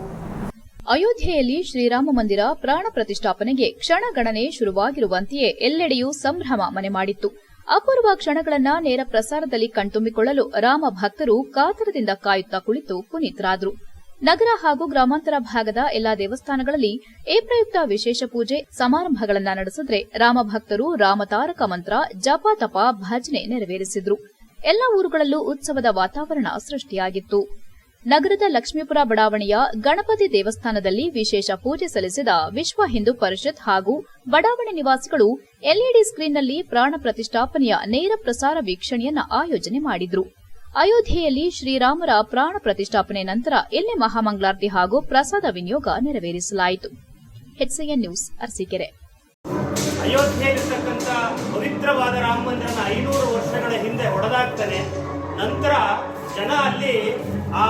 ಅಯೋಧ್ಯೆಯಲ್ಲಿ ಶ್ರೀರಾಮ ಮಂದಿರ ಪ್ರಾಣ ಪ್ರತಿಷ್ಠಾಪನೆಗೆ ಕ್ಷಣಗಣನೆ ಶುರುವಾಗಿರುವಂತೆಯೇ ಎಲ್ಲೆಡೆಯೂ ಸಂಭ್ರಮ ಮನೆ ಮಾಡಿತ್ತು. ಅಪೂರ್ವ ಕ್ಷಣಗಳನ್ನ ನೇರ ಪ್ರಸಾರದಲ್ಲಿ ಕಣ್ತುಂಬಿಕೊಳ್ಳಲು ರಾಮ ಭಕ್ತರು ಕಾತರದಿಂದ ಕಾಯುತ್ತಾ ಕುಳಿತು ಪುನೀತರಾದರು. ನಗರ ಹಾಗೂ ಗ್ರಾಮಾಂತರ ಭಾಗದ ಎಲ್ಲಾ ದೇವಸ್ಥಾನಗಳಲ್ಲಿ ಏಪ್ರಯುಕ್ತ ಪ್ರಯುಕ್ತ ವಿಶೇಷ ಪೂಜೆ ಸಮಾರಂಭಗಳನ್ನು ನಡೆಸಿದ್ರೆ ರಾಮಭಕ್ತರು ರಾಮತಾರಕ ಮಂತ್ರ, ಜಪ ತಪ ಭಜನೆ ನೆರವೇರಿಸಿದ್ರು. ಎಲ್ಲ ಊರುಗಳಲ್ಲೂ ಉತ್ಸವದ ವಾತಾವರಣ ಸೃಷ್ಟಿಯಾಗಿತ್ತು. ನಗರದ ಲಕ್ಷ್ಮೀಪುರ ಬಡಾವಣೆಯ ಗಣಪತಿ ದೇವಸ್ಥಾನದಲ್ಲಿ ವಿಶೇಷ ಪೂಜೆ ಸಲ್ಲಿಸಿದ ವಿಶ್ವ ಹಿಂದೂ ಪರಿಷತ್ ಹಾಗೂ ಬಡಾವಣೆ ನಿವಾಸಿಗಳು ಎಲ್ಇಡಿ ಸ್ಕ್ರೀನ್ನಲ್ಲಿ ಪ್ರಾಣ ಪ್ರತಿಷ್ಠಾಪನೆಯ ನೇರ ಪ್ರಸಾರ ವೀಕ್ಷಣೆಯನ್ನ ಆಯೋಜನೆ ಮಾಡಿದ್ರು. ಅಯೋಧ್ಯೆಯಲ್ಲಿ ಶ್ರೀರಾಮರ ಪ್ರಾಣ ಪ್ರತಿಷ್ಠಾಪನೆ ನಂತರ ಇಲ್ಲಿ ಮಹಾಮಂಗಳಾರತಿ ಹಾಗೂ ಪ್ರಸಾದ ವಿನಿಯೋಗ ನೆರವೇರಿಸಲಾಯಿತು? HIN news, Arsikere. ಅಯೋಧ್ಯೆಯಲ್ಲಿರ್ತಕ್ಕಂಥ ಪವಿತ್ರವಾದ ರಾಮ ಮಂದಿರನ ಐನೂರು ವರ್ಷಗಳ ಹಿಂದೆ ಹೊಡೆದಾಗ್ತಾನೆ ನಂತರ ಜನ ಅಲ್ಲಿ ಆ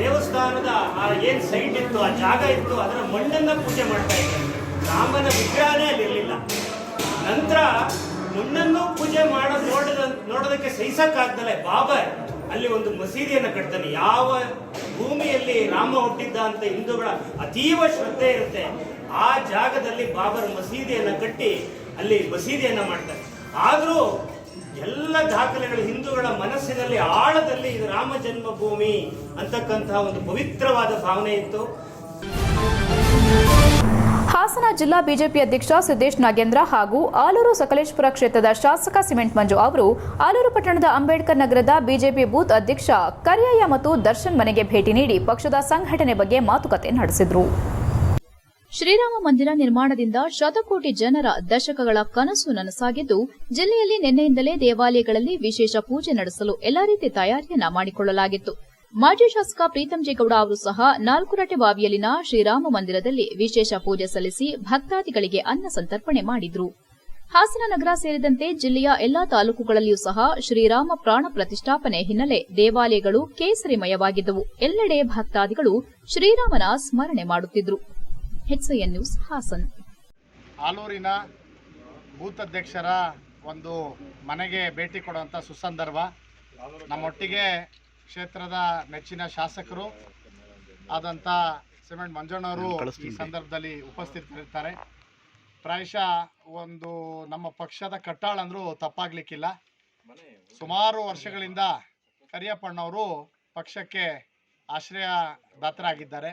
ದೇವಸ್ಥಾನದ ಆ ಏನ್ ಸೈಟ್ ಇತ್ತು, ಆ ಜಾಗ ಇತ್ತು, ಅದರ ಮಣ್ಣನ್ನ ಪೂಜೆ ಮಾಡ್ತಾ ಇದ್ದಾರೆ. ರಾಮನ ವಿಗ್ರಹನೇ ಅಲ್ಲಿ ಇರಲಿಲ್ಲ. ನಂತರ ಮಣ್ಣನ್ನು ಪೂಜೆ ಮಾಡ ನೋಡದ, ನೋಡೋದಕ್ಕೆ ಸಹಿಸಕ್ಕಾಗ್ದಲೆ ಬಾಬರ್ ಅಲ್ಲಿ ಒಂದು ಮಸೀದಿಯನ್ನು ಕಟ್ತಾನೆ. ಯಾವ ಭೂಮಿಯಲ್ಲಿ ರಾಮ ಹುಟ್ಟಿದ್ದ ಅಂತ ಹಿಂದೂಗಳ ಅತೀವ ಶ್ರದ್ಧೆ ಇರುತ್ತೆ. ಆ ಜಾಗದಲ್ಲಿ ಬಾಬರ್ ಮಸೀದಿಯನ್ನು ಕಟ್ಟಿ ಅಲ್ಲಿ ಮಸೀದಿಯನ್ನ ಮಾಡ್ತಾರೆ. ಆದರೂ ಎಲ್ಲ ದಾಖಲೆಗಳು ಹಿಂದೂಗಳ ಮನಸ್ಸಿನಲ್ಲಿ ಆಳದಲ್ಲಿ ಇದು ರಾಮ ಜನ್ಮಭೂಮಿ ಅಂತಕ್ಕಂತಹ ಒಂದು ಪವಿತ್ರವಾದ ಭಾವನೆ ಇತ್ತು. ಹಾಸನ ಜಿಲ್ಲಾ ಬಿಜೆಪಿ ಅಧ್ಯಕ್ಷ ಸಿದ್ದೇಶ್ ನಾಗೇಂದ್ರ ಹಾಗೂ ಆಲೂರು ಸಕಲೇಶ್ಪುರ ಕ್ಷೇತ್ರದ ಶಾಸಕ ಸಿಮೆಂಟ್ ಮಂಜು ಅವರು ಆಲೂರು ಪಟ್ಟಣದ ಅಂಬೇಡ್ಕರ್ ನಗರದ ಬಿಜೆಪಿ ಬೂತ್ ಅಧ್ಯಕ್ಷ ಕರಿಯಯ್ಯ ಮತ್ತು ದರ್ಶನ್ ಮನೆಗೆ ಭೇಟಿ ನೀಡಿ ಪಕ್ಷದ ಸಂಘಟನೆ ಬಗ್ಗೆ ಮಾತುಕತೆ ನಡೆಸಿದರು. ಶ್ರೀರಾಮ ಮಂದಿರ ನಿರ್ಮಾಣದಿಂದ ಶತಕೋಟಿ ಜನರ ದಶಕಗಳ ಕನಸು ನನಸಾಗಿದ್ದು, ಜಿಲ್ಲೆಯಲ್ಲಿ ನಿನ್ನೆಯಿಂದಲೇ ದೇವಾಲಯಗಳಲ್ಲಿ ವಿಶೇಷ ಪೂಜೆ ನಡೆಸಲು ಎಲ್ಲ ರೀತಿ ತಯಾರಿಯನ್ನ ಮಾಡಿಕೊಳ್ಳಲಾಗಿತ್ತು. ಮಾಜಿ ಶಾಸಕ ಪ್ರೀತಂಜೇಗೌಡ ಅವರು ಸಹ ನಾಲ್ಕುರಟೆ ಬಾವಿಯಲ್ಲಿನ ಶ್ರೀರಾಮ ಮಂದಿರದಲ್ಲಿ ವಿಶೇಷ ಪೂಜೆ ಸಲ್ಲಿಸಿ ಭಕ್ತಾದಿಗಳಿಗೆ ಅನ್ನ ಸಂತರ್ಪಣೆ ಮಾಡಿದ್ರು. ಹಾಸನ ನಗರ ಸೇರಿದಂತೆ ಜಿಲ್ಲೆಯ ಎಲ್ಲಾ ತಾಲೂಕುಗಳಲ್ಲಿಯೂ ಸಹ ಶ್ರೀರಾಮ ಪ್ರಾಣ ಪ್ರತಿಷ್ಠಾಪನೆ ಹಿನ್ನೆಲೆ ದೇವಾಲಯಗಳು ಕೇಸರಿಮಯವಾಗಿದ್ದವು. ಎಲ್ಲೆಡೆ ಭಕ್ತಾದಿಗಳು ಶ್ರೀರಾಮನ ಸ್ಮರಣೆ ಮಾಡುತ್ತಿದ್ದರು ನ್ಯೂಸ್ ಹಾಸನ್. ಆಲೂರಿನ ಒಂದು ಮನೆಗೆ ಭೇಟಿ ಕೊಡುವಂಥ ಸುಸಂದರ್ಭ. ನಮ್ಮೊಟ್ಟಿಗೆ ಕ್ಷೇತ್ರದ ನೆಚ್ಚಿನ ಶಾಸಕರು ಆದಂಥ ಸಿಮೆಂಟ್ ಮಂಜಣ್ಣವರು ಈ ಸಂದರ್ಭದಲ್ಲಿ ಉಪಸ್ಥಿತರಿರ್ತಾರೆ ಪ್ರಾಯಶಃ ಒಂದು ನಮ್ಮ ಪಕ್ಷದ ಕಟ್ಟಾಳ ಅಂದರೂ ತಪ್ಪಾಗ್ಲಿಕ್ಕಿಲ್ಲ. ಸುಮಾರು ವರ್ಷಗಳಿಂದ ಕರಿಯಪ್ಪಣ್ಣವರು ಪಕ್ಷಕ್ಕೆ ಆಶ್ರಯದಾತರಾಗಿದ್ದಾರೆ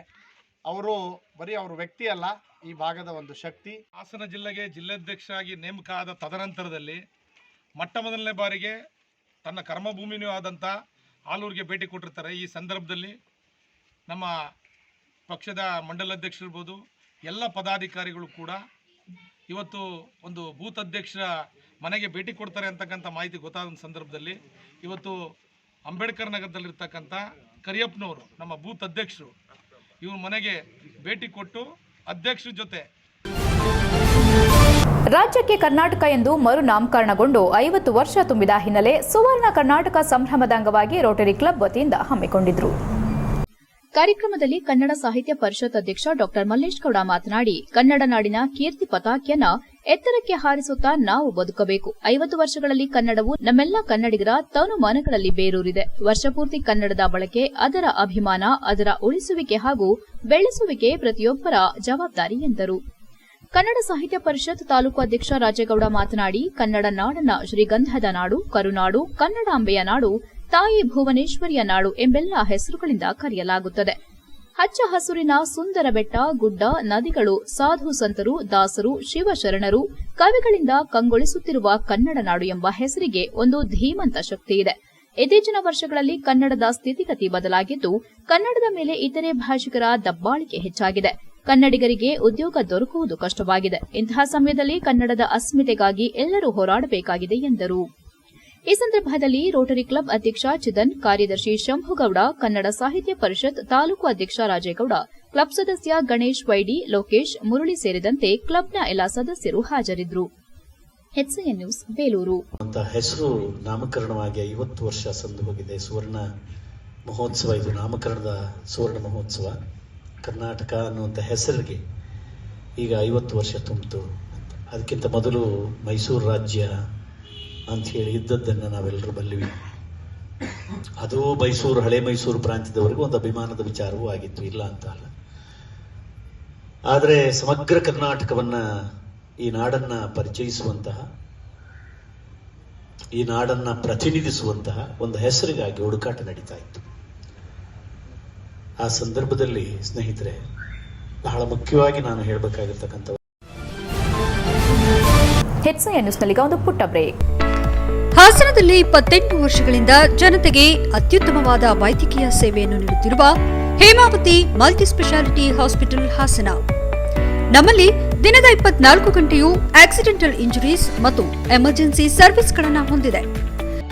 ಅವರು ಬರೀ ಅವರು ವ್ಯಕ್ತಿ ಅಲ್ಲ ಈ ಭಾಗದ ಒಂದು ಶಕ್ತಿ. ಹಾಸನ ಜಿಲ್ಲೆಗೆ ಜಿಲ್ಲಾಧ್ಯಕ್ಷರಾಗಿ ನೇಮಕ ಆದ ತದನಂತರದಲ್ಲಿ ಮೊಟ್ಟ ಮೊದಲನೇ ಬಾರಿಗೆ ತನ್ನ ಕರ್ಮಭೂಮಿನೂ ಆದಂಥ ಆಲೂರಿಗೆ ಭೇಟಿ ಕೊಟ್ಟಿರ್ತಾರೆ. ಈ ಸಂದರ್ಭದಲ್ಲಿ ನಮ್ಮ ಪಕ್ಷದ ಮಂಡಲಾಧ್ಯಕ್ಷರಿರ್ಬೋದು ಎಲ್ಲ ಪದಾಧಿಕಾರಿಗಳು ಕೂಡ ಇವತ್ತು ಒಂದು ಬೂತ್ ಅಧ್ಯಕ್ಷರ ಮನೆಗೆ ಭೇಟಿ ಕೊಡ್ತಾರೆ ಅಂತಕ್ಕಂಥ ಮಾಹಿತಿ ಗೊತ್ತಾದ ಸಂದರ್ಭದಲ್ಲಿ ಇವತ್ತು ಅಂಬೇಡ್ಕರ್ ನಗರದಲ್ಲಿರ್ತಕ್ಕಂಥ ಕರಿಯಪ್ಪನವರು, ನಮ್ಮ ಬೂತ್ ಅಧ್ಯಕ್ಷರು, ಇವ್ರ ಮನೆಗೆ ಭೇಟಿ ಕೊಟ್ಟು ಅಧ್ಯಕ್ಷರ ಜೊತೆ ರಾಜ್ಯಕ್ಕೆ ಕರ್ನಾಟಕ ಎಂದು ಮರು ನಾಮಕರಣಗೊಂಡು ಐವತ್ತು ವರ್ಷ ತುಂಬಿದ ಹಿನ್ನೆಲೆ ಸುವರ್ಣ ಕರ್ನಾಟಕ ಸಂಭ್ರಮದ ಅಂಗವಾಗಿ ರೋಟರಿ ಕ್ಲಬ್ ವತಿಯಿಂದ ಹಮ್ಮಿಕೊಂಡಿದ್ರು. ಕಾರ್ಯಕ್ರಮದಲ್ಲಿ ಕನ್ನಡ ಸಾಹಿತ್ಯ ಪರಿಷತ್ ಅಧ್ಯಕ್ಷ ಡಾ ಮಲ್ಲೇಶ್ ಗೌಡ ಮಾತನಾಡಿ, ಕನ್ನಡ ನಾಡಿನ ಕೀರ್ತಿ ಪತಾಕೆಯನ್ನ ಎತ್ತರಕ್ಕೆ ಹಾರಿಸುತ್ತಾ ನಾವು ಬದುಕಬೇಕು. ಐವತ್ತು ವರ್ಷಗಳಲ್ಲಿ ಕನ್ನಡವು ನಮ್ಮೆಲ್ಲ ಕನ್ನಡಿಗರ ತನು ಮನಗಳಲ್ಲಿ ಬೇರೂರಿದೆ ವರ್ಷಪೂರ್ತಿ ಕನ್ನಡದ ಬಳಕೆ, ಅದರ ಅಭಿಮಾನ, ಅದರ ಉಳಿಸುವಿಕೆ ಹಾಗೂ ಬೆಳೆಸುವಿಕೆ ಪ್ರತಿಯೊಬ್ಬರ ಜವಾಬ್ದಾರಿ ಎಂದರು. ಕನ್ನಡ ಸಾಹಿತ್ಯ ಪರಿಷತ್ ತಾಲೂಕು ಅಧ್ಯಕ್ಷ ರಾಜೇಗೌಡ ಮಾತನಾಡಿ, ಕನ್ನಡ ನಾಡನ ಶ್ರೀಗಂಧದ ನಾಡು, ಕರುನಾಡು ಕನ್ನಡಾಂಬೆಯ ನಾಡು, ತಾಯಿ ಭುವನೇಶ್ವರಿಯ ನಾಡು ಎಂಬೆಲ್ಲ ಹೆಸರುಗಳಿಂದ ಕರೆಯಲಾಗುತ್ತದೆ. ಹಚ್ಚ ಹಸುರಿನ ಸುಂದರ ಬೆಟ್ಟ, ಗುಡ್ಡ, ನದಿಗಳು, ಸಾಧು ಸಂತರು, ದಾಸರು, ಶಿವಶರಣರು ಕವಿಗಳಿಂದ ಕಂಗೊಳಿಸುತ್ತಿರುವ ಕನ್ನಡ ನಾಡು ಎಂಬ ಹೆಸರಿಗೆ ಒಂದು ಧೀಮಂತ ಶಕ್ತಿ ಇದೆ ಇತ್ತೀಚಿನ ವರ್ಷಗಳಲ್ಲಿ ಕನ್ನಡದ ಸ್ಥಿತಿಗತಿ ಬದಲಾಗಿದ್ದು, ಕನ್ನಡದ ಮೇಲೆ ಇತರೆ ಭಾಷಿಕರ ದಬ್ಬಾಳಿಕೆ ಹೆಚ್ಚಾಗಿದೆ. ಕನ್ನಡಿಗರಿಗೆ ಉದ್ಯೋಗ ದೊರಕುವುದು ಕಷ್ಟವಾಗಿದೆ. ಇಂತಹ ಸಮಯದಲ್ಲಿ ಕನ್ನಡದ ಅಸ್ಮಿತೆಗಾಗಿ ಎಲ್ಲರೂ ಹೋರಾಡಬೇಕಾಗಿದೆ ಎಂದರು. ಈ ಸಂದರ್ಭದಲ್ಲಿ ರೋಟರಿ ಕ್ಲಬ್ ಅಧ್ಯಕ್ಷ ಚಿದನ್, ಕಾರ್ಯದರ್ಶಿ ಶಂಭುಗೌಡ, ಕನ್ನಡ ಸಾಹಿತ್ಯ ಪರಿಷತ್ ತಾಲೂಕು ಅಧ್ಯಕ್ಷ ರಾಜೇಗೌಡ, ಕ್ಲಬ್ ಸದಸ್ಯ ಗಣೇಶ್ ವೈಡಿ, ಲೋಕೇಶ್ ಮುರಳಿ ಸೇರಿದಂತೆ ಕ್ಲಬ್ನ ಎಲ್ಲ ಸದಸ್ಯರು ಹಾಜರಿದ್ದರು. ನ್ಯೂಸ್, ಬೇಲೂರು. ಹೆಸರು ನಾಮಕರಣವಾಗಿ ಐವತ್ತು ವರ್ಷ ಸಂದು ಸುವರ್ಣ ಮಹೋತ್ಸವ, ಇದು ನಾಮಕರಣದ ಸುವರ್ಣ ಮಹೋತ್ಸವ. ಕರ್ನಾಟಕ ಅನ್ನುವಂಥ ಹೆಸರಿಗೆ ಈಗ ಐವತ್ತು ವರ್ಷ ತುಂಬಿತು. ಅದಕ್ಕಿಂತ ಮೊದಲು ಮೈಸೂರು ರಾಜ್ಯ ಅಂತ ಹೇಳಿ ಇದ್ದದ್ದನ್ನು ನಾವೆಲ್ಲರೂ ಬಲ್ಲಿವಿ. ಅದು ಮೈಸೂರು, ಹಳೆ ಮೈಸೂರು ಪ್ರಾಂತ್ಯದವರೆಗೂ ಒಂದು ಅಭಿಮಾನದ ವಿಚಾರವೂ ಆಗಿತ್ತು, ಇಲ್ಲ ಅಂತ ಅಲ್ಲ. ಆದರೆ ಸಮಗ್ರ ಕರ್ನಾಟಕವನ್ನ ಈ ನಾಡನ್ನ ಪರಿಚಯಿಸುವಂತಹ, ಈ ನಾಡನ್ನ ಪ್ರತಿನಿಧಿಸುವಂತಹ ಒಂದು ಹೆಸರಿಗಾಗಿ ಹುಡುಕಾಟ ನಡೀತಾ ಇತ್ತು. ಆ ಸಂದರ್ಭದಲ್ಲಿ ಸ್ನೇಹಿತರೆ ಬಹಳ ಮುಖ್ಯವಾಗಿ ನಾನು ಹೇಳಬೇಕಾಗಿರ್ತಕ್ಕಂಥ ನ್ಯೂಸ್ನಲ್ಲಿಗ ಒಂದು ಪುಟ್ಟ ಬ್ರೇಕ್. ಹಾಸನದಲ್ಲಿ ಇಪ್ಪತ್ತೆಂಟು ವರ್ಷಗಳಿಂದ ಜನತೆಗೆ ಅತ್ಯುತ್ತಮವಾದ ವೈದ್ಯಕೀಯ ಸೇವೆಯನ್ನು ನೀಡುತ್ತಿರುವ Hemavathi multi speciality hospital Hassan. ನಮ್ಮಲ್ಲಿ ದಿನದ ಇಪ್ಪತ್ನಾಲ್ಕು ಗಂಟೆಯೂ ಆಕ್ಸಿಡೆಂಟಲ್ ಇಂಜುರೀಸ್ ಮತ್ತು ಎಮರ್ಜೆನ್ಸಿ ಸರ್ವಿಸ್ಗಳನ್ನು ಹೊಂದಿದೆ.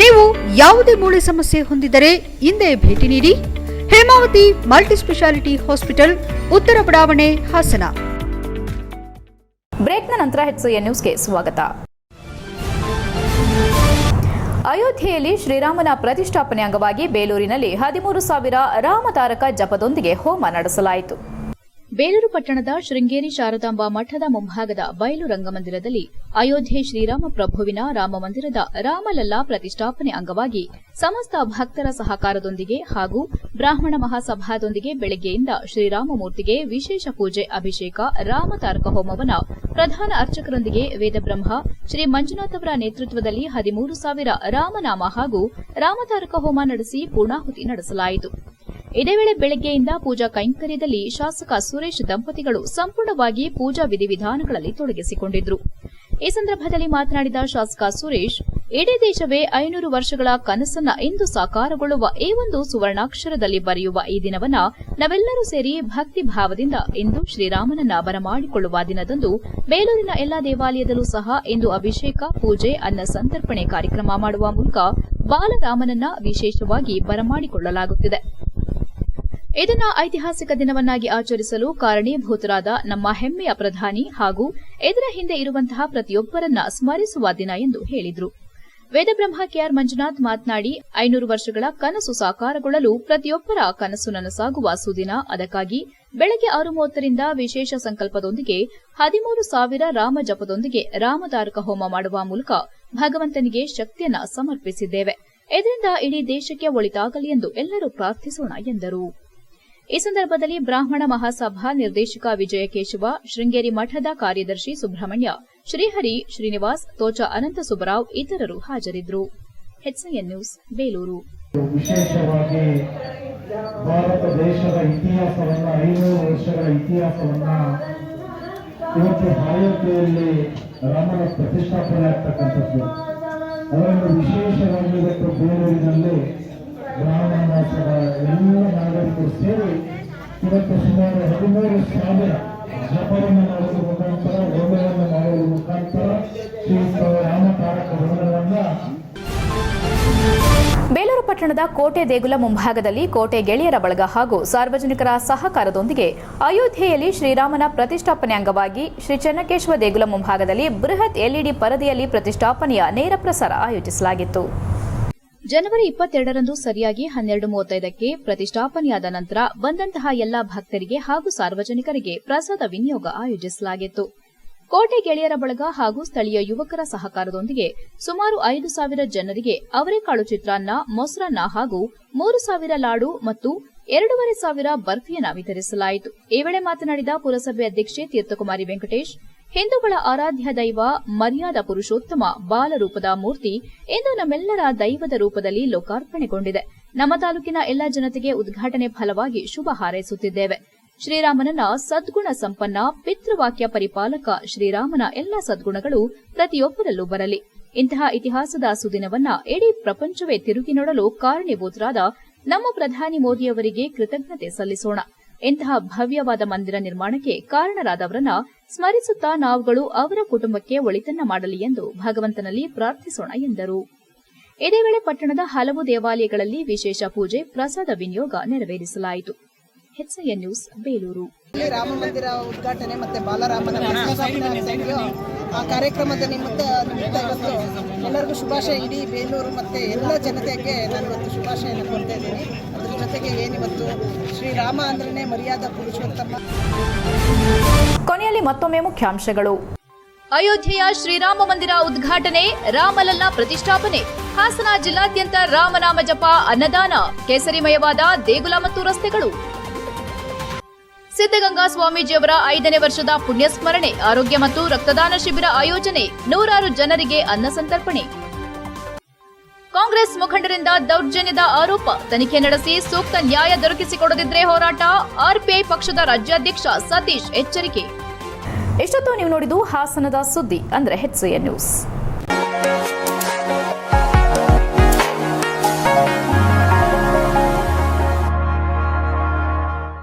ನೀವು ಯಾವುದೇ ಮೂಳೆ ಸಮಸ್ಯೆ ಹೊಂದಿದರೆ ಹಿಂದೆ ಭೇಟಿ ನೀಡಿ. ಹೇಮಾವತಿ ಮಲ್ಟಿಸ್ಪೆಷಾಲಿಟಿ ಹಾಸ್ಪಿಟಲ್, ಉತ್ತರ ಬಡಾವಣೆ, ಹಾಸನ. ಬ್ರೇಕ್ನ ನಂತರ ಹೆಚ್ಚು ನ್ಯೂಸ್ಗೆ ಸ್ವಾಗತ. ಅಯೋಧ್ಯೆಯಲ್ಲಿ ಶ್ರೀರಾಮನ ಪ್ರತಿಷ್ಠಾಪನೆ ಅಂಗವಾಗಿ ಬೇಲೂರಿನಲ್ಲಿ ಹದಿಮೂರು ಸಾವಿರ ರಾಮತಾರಕ ಜಪದೊಂದಿಗೆ ಹೋಮ ನಡೆಸಲಾಯಿತು. ಬೇಲೂರು ಪಟ್ಟಣದ ಶೃಂಗೇರಿ ಶಾರದಾಂಬಾ ಮಠದ ಮುಂಭಾಗದ ಬಯಲು ರಂಗಮಂದಿರದಲ್ಲಿ ಅಯೋಧ್ಯೆ ಶ್ರೀರಾಮ ಪ್ರಭುವಿನ ರಾಮ ಮಂದಿರದ ರಾಮಲಲ್ಲಾ ಪ್ರತಿಷ್ಠಾಪನೆ ಅಂಗವಾಗಿ ಸಮಸ್ತ ಭಕ್ತರ ಸಹಕಾರದೊಂದಿಗೆ ಹಾಗೂ ಬ್ರಾಹ್ಮಣ ಮಹಾಸಭಾದೊಂದಿಗೆ ಬೆಳಗ್ಗೆಯಿಂದ ಶ್ರೀರಾಮಮೂರ್ತಿಗೆ ವಿಶೇಷ ಪೂಜೆ, ಅಭಿಷೇಕ ರಾಮತಾರಕ ಹೋಮವನ ಪ್ರಧಾನ ಅರ್ಚಕರೊಂದಿಗೆ ವೇದಬ್ರಹ್ಮ, ಶ್ರೀ ಮಂಜುನಾಥವರ ನೇತೃತ್ವದಲ್ಲಿ ಹದಿಮೂರು ಸಾವಿರ ರಾಮನಾಮ ಹಾಗೂ ರಾಮತಾರಕ ಹೋಮ ನಡೆಸಿ ಪೂರ್ಣಾಹುತಿ ನಡೆಸಲಾಯಿತು. ಇದೇ ವೇಳೆ ಬೆಳಗ್ಗೆಯಿಂದ ಪೂಜಾ ಕೈಂಕರ್ಯದಲ್ಲಿ ಶಾಸಕ ಸುರೇಶ್ ದಂಪತಿಗಳು ಸಂಪೂರ್ಣವಾಗಿ ಪೂಜಾ ವಿಧಿವಿಧಾನಗಳಲ್ಲಿ ತೊಡಗಿಸಿಕೊಂಡಿದ್ರು. ಈ ಸಂದರ್ಭದಲ್ಲಿ ಮಾತನಾಡಿದ ಶಾಸಕ ಸುರೇಶ್, ಇಡೀ ದೇಶವೇ ಐನೂರು ವರ್ಷಗಳ ಕನಸನ್ನ ಇಂದು ಸಾಕಾರಗೊಳ್ಳುವ ಈ ಒಂದು ಸುವರ್ಣಾಕ್ಷರದಲ್ಲಿ ಬರೆಯುವ ಈ ದಿನವನ್ನ ನಾವೆಲ್ಲರೂ ಸೇರಿ ಭಕ್ತಿ ಭಾವದಿಂದ ಇಂದು ಶ್ರೀರಾಮನನ್ನ ಬರಮಾಡಿಕೊಳ್ಳುವ ದಿನದಂದು ಬೇಲೂರಿನ ಎಲ್ಲಾ ದೇವಾಲಯದಲ್ಲೂ ಸಹ ಇಂದು ಅಭಿಷೇಕ, ಪೂಜೆ, ಅನ್ನ ಸಂತರ್ಪಣೆ ಕಾರ್ಯಕ್ರಮ ಮಾಡುವ ಮೂಲಕ ಬಾಲರಾಮನನ್ನ ವಿಶೇಷವಾಗಿ ಬರಮಾಡಿಕೊಳ್ಳಲಾಗುತ್ತಿದೆ. ಇದನ್ನ ಐತಿಹಾಸಿಕ ದಿನವನ್ನಾಗಿ ಆಚರಿಸಲು ಕಾರಣೀಭೂತರಾದ ನಮ್ಮ ಹೆಮ್ಮೆಯ ಪ್ರಧಾನಿ ಹಾಗೂ ಇದರ ಹಿಂದೆ ಇರುವಂತಹ ಪ್ರತಿಯೊಬ್ಬರನ್ನ ಸ್ಮರಿಸುವ ದಿನ ಎಂದು ಹೇಳಿದರು. ವೇದಬ್ರಹ್ಮ ಕೆಆರ್ ಮಂಜುನಾಥ್ ಮಾತನಾಡಿ, ಐನೂರು ವರ್ಷಗಳ ಕನಸು ಸಾಕಾರಗೊಳ್ಳಲು ಪ್ರತಿಯೊಬ್ಬರ ಕನಸು ನನಸಾಗುವ ಸುದಿನ. ಅದಕ್ಕಾಗಿ ಬೆಳಗ್ಗೆ ಆರು ಮೂವತ್ತರಿಂದ ವಿಶೇಷ ಸಂಕಲ್ಪದೊಂದಿಗೆ, ಹದಿಮೂರು ಸಾವಿರ ರಾಮ ಜಪದೊಂದಿಗೆ ರಾಮತಾರಕ ಹೋಮ ಮಾಡುವ ಮೂಲಕ ಭಗವಂತನಿಗೆ ಶಕ್ತಿಯನ್ನ ಸಮರ್ಪಿಸಿದ್ದೇವೆ. ಇದರಿಂದ ಇಡೀ ದೇಶಕ್ಕೆ ಒಳಿತಾಗಲಿ ಎಂದು ಎಲ್ಲರೂ ಪ್ರಾರ್ಥಿಸೋಣ ಎಂದರು. ಈ ಸಂದರ್ಭದಲ್ಲಿ ಬ್ರಾಹ್ಮಣ ಮಹಾಸಭಾ ನಿರ್ದೇಶಕ ವಿಜಯ ಕೇಶವ, ಶೃಂಗೇರಿ ಮಠದ ಕಾರ್ಯದರ್ಶಿ ಸುಬ್ರಹ್ಮಣ್ಯ, ಶ್ರೀಹರಿ ಶ್ರೀನಿವಾಸ್ ತೋಚ ಅನಂತ ಸುಬ್ಬರಾವ್ ಇತರರು ಹಾಜರಿದ್ದರು. ನ್ಯೂಸ್ ಬೇಲೂರು. ವಿಶೇಷವಾಗಿ ಭಾರತ ದೇಶದ ಇತಿಹಾಸವನ್ನ, ಐನೂರು ವರ್ಷಗಳ ಇತಿಹಾಸವನ್ನ ಇವತ್ತು ಅಯೋಧ್ಯೆಯಲ್ಲಿ ರಾಮನ ಪ್ರತಿಷ್ಠಾಪನೆ ಆಗ್ತಕ್ಕಂಥದ್ದು. ಅದರಲ್ಲಿ ವಿಶೇಷವಾಗಿ ಇವತ್ತು ಬೇಲೂರಿನಲ್ಲಿ ಬ್ರಾಹ್ಮಣ ಸಭಾ ಎಲ್ಲ ನಾಗರಿಕರು ಸೇರಿ ಸುಮಾರು ಹದಿಮೂರು ಸಾವಿರ ಮುಖಾಂತರ ಹೋಮವನ್ನು ಮುಖಾಂತರ ಶ್ರೀ ರಾಮ ತಾರಕ ಬೇಲೂರು ಪಟ್ಟಣದ ಕೋಟೆ ದೇಗುಲ ಮುಂಭಾಗದಲ್ಲಿ ಕೋಟೆ ಗೆಳೆಯರ ಬಳಗ ಹಾಗೂ ಸಾರ್ವಜನಿಕರ ಸಹಕಾರದೊಂದಿಗೆ ಅಯೋಧ್ಯೆಯಲ್ಲಿ ಶ್ರೀರಾಮನ ಪ್ರತಿಷ್ಠಾಪನೆ ಅಂಗವಾಗಿ ಶ್ರೀ ಚೆನ್ನಕೇಶ್ವರ ದೇಗುಲ ಮುಂಭಾಗದಲ್ಲಿ ಬೃಹತ್ ಎಲ್ಇಡಿ ಪರದೆಯಲ್ಲಿ ಪ್ರತಿಷ್ಠಾಪನೆಯ ನೇರ ಪ್ರಸಾರ ಆಯೋಜಿಸಲಾಗಿತ್ತು. ಜನವರಿ ಇಪ್ಪತ್ತೆರಡರಂದು ಸರಿಯಾಗಿ ಹನ್ನೆರಡು ಮೂವತ್ತೈದಕ್ಕೆ ಪ್ರತಿಷ್ಠಾಪನೆಯಾದ ನಂತರ ಬಂದಂತಹ ಎಲ್ಲ ಭಕ್ತರಿಗೆ ಹಾಗೂ ಸಾರ್ವಜನಿಕರಿಗೆ ಪ್ರಸಾದ ವಿನಿಯೋಗ ಆಯೋಜಿಸಲಾಗಿತ್ತು. ಕೋಟೆ ಗೆಳೆಯರ ಬಳಗ ಹಾಗೂ ಸ್ಥಳೀಯ ಯುವಕರ ಸಹಕಾರದೊಂದಿಗೆ ಸುಮಾರು ಐದು ಸಾವಿರ ಜನರಿಗೆ ಅವರೆಕಾಳು ಚಿತ್ರಾನ್ನ, ಮೊಸರನ್ನ ಹಾಗೂ ಮೂರು ಸಾವಿರ ಲಾಡು ಮತ್ತು ಎರಡೂವರೆ ಸಾವಿರ ಬರ್ಫಿಯನ್ನ ವಿತರಿಸಲಾಯಿತು. ಈ ವೇಳೆ ಮಾತನಾಡಿದ ಪುರಸಭೆ ಅಧ್ಯಕ್ಷೆ ತೀರ್ಥಕುಮಾರಿ ವೆಂಕಟೇಶ್ ಹಿಂದೂಗಳ ಆರಾಧ್ಯ ದೈವ ಮರ್ಯಾದ ಪುರುಷೋತ್ತಮ ಬಾಲರೂಪದ ಮೂರ್ತಿ ಇಂದು ನಮ್ಮೆಲ್ಲರ ದೈವದ ರೂಪದಲ್ಲಿ ಲೋಕಾರ್ಪಣೆಗೊಂಡಿದೆ. ನಮ್ಮ ತಾಲೂಕಿನ ಎಲ್ಲ ಜನತೆಗೆ ಉದ್ಘಾಟನೆ ಫಲವಾಗಿ ಶುಭ ಹಾರೈಸುತ್ತಿದ್ದೇವೆ. ಶ್ರೀರಾಮನನ್ನ ಸದ್ಗುಣ ಸಂಪನ್ನ ಪಿತೃವಾಕ್ಯ ಪರಿಪಾಲಕ ಶ್ರೀರಾಮನ ಎಲ್ಲ ಸದ್ಗುಣಗಳು ಪ್ರತಿಯೊಬ್ಬರಲ್ಲೂ ಬರಲಿ. ಇಂತಹ ಇತಿಹಾಸದ ಸುದಿನವನ್ನ ಇಡೀ ಪ್ರಪಂಚವೇ ತಿರುಗಿ ನೋಡಲು ಕಾರಣೀಭೂತರಾದ ನಮ್ಮ ಪ್ರಧಾನಿ ಮೋದಿಯವರಿಗೆ ಕೃತಜ್ಞತೆ ಸಲ್ಲಿಸೋಣ. ಇಂತಹ ಭವ್ಯವಾದ ಮಂದಿರ ನಿರ್ಮಾಣಕ್ಕೆ ಕಾರಣರಾದವರನ್ನ ಸ್ಮರಿಸುತ್ತಾ ನಾವುಗಳು ಅವರ ಕುಟುಂಬಕ್ಕೆ ಒಳಿತನ್ನ ಮಾಡಲಿ ಎಂದು ಭಗವಂತನಲ್ಲಿ ಪ್ರಾರ್ಥಿಸೋಣ ಎಂದರು. ಇದೇ ವೇಳೆ ಪಟ್ಟಣದ ಹಲವು ದೇವಾಲಯಗಳಲ್ಲಿ ವಿಶೇಷ ಪೂಜೆ, ಪ್ರಸಾದ ವಿನಿಯೋಗ ನೆರವೇರಿಸಲಾಯಿತು. ನ್ಯೂಸ್, ಬೇಲೂರು. ರಾಮ ಮಂದಿರ ಉದ್ಘಾಟನೆ ಮತ್ತೆ ಬಾಲರಾಮನ ಆ ಕಾರ್ಯಕ್ರಮದ ನಿಮಿತ್ತ ನಿಮಿತ್ತ ಇವತ್ತು ಎಲ್ಲರಿಗೂ ಶುಭಾಶಯ ಇಡೀ ಬೇಲೂರು ಮತ್ತೆ ಎಲ್ಲ ಜನತೆಗೆ ನಾನು ಇವತ್ತು ಶುಭಾಶಯನ ಕೊಡ್ತಾ ಇದ್ದೀನಿ. ಅದ್ರ ಜೊತೆಗೆ ಏನಿವತ್ತು ಶ್ರೀರಾಮ ಅಂದ್ರೆ ಮರ್ಯಾದ ಪುರುಷೋತ್ತಮ. ಕೊನೆಯಲ್ಲಿ ಮತ್ತೊಮ್ಮೆ ಮುಖ್ಯಾಂಶಗಳು. ಅಯೋಧ್ಯೆಯ ಶ್ರೀರಾಮ ಮಂದಿರ ಉದ್ಘಾಟನೆ ರಾಮಲಲ್ಲ ಪ್ರತಿಷ್ಠಾಪನೆ ಹಾಸನ ಜಿಲ್ಲಾದ್ಯಂತ ರಾಮನಾಮ ಜಪ ಅನ್ನದಾನ ಕೇಸರಿಮಯವಾದ ದೇಗುಲ ಮತ್ತು ರಸ್ತೆಗಳು. ಸಿದ್ದಗಂಗಾ ಸ್ವಾಮೀಜಿಯವರ ಐದನೇ ವರ್ಷದ ಪುಣ್ಯಸ್ಮರಣೆ, ಆರೋಗ್ಯ ಮತ್ತು ರಕ್ತದಾನ ಶಿಬಿರ ಆಯೋಜನೆ, ನೂರಾರು ಜನರಿಗೆ ಅನ್ನ ಸಂತರ್ಪಣೆ. ಕಾಂಗ್ರೆಸ್ ಮುಖಂಡರಿಂದ ದೌರ್ಜನ್ಯದ ಆರೋಪ, ತನಿಖೆ ನಡೆಸಿ ಸೂಕ್ತ ನ್ಯಾಯ ದೊರಕಿಸಿಕೊಡದಿದ್ರೆ ಹೋರಾಟ ಆರ್ಪಿಐ ಪಕ್ಷದ ರಾಜ್ಯಾಧ್ಯಕ್ಷ ಸತೀಶ್ ಎಚ್ಚರಿಕೆ. ಎಷ್ಟೊತ್ತು ನೀವು ನೋಡಿದ್ದು ಹಾಸನದ ಸುದ್ದಿ, ಅಂದ್ರೆ ಹೆಚ್ಸಿಎ ನ್ಯೂಸ್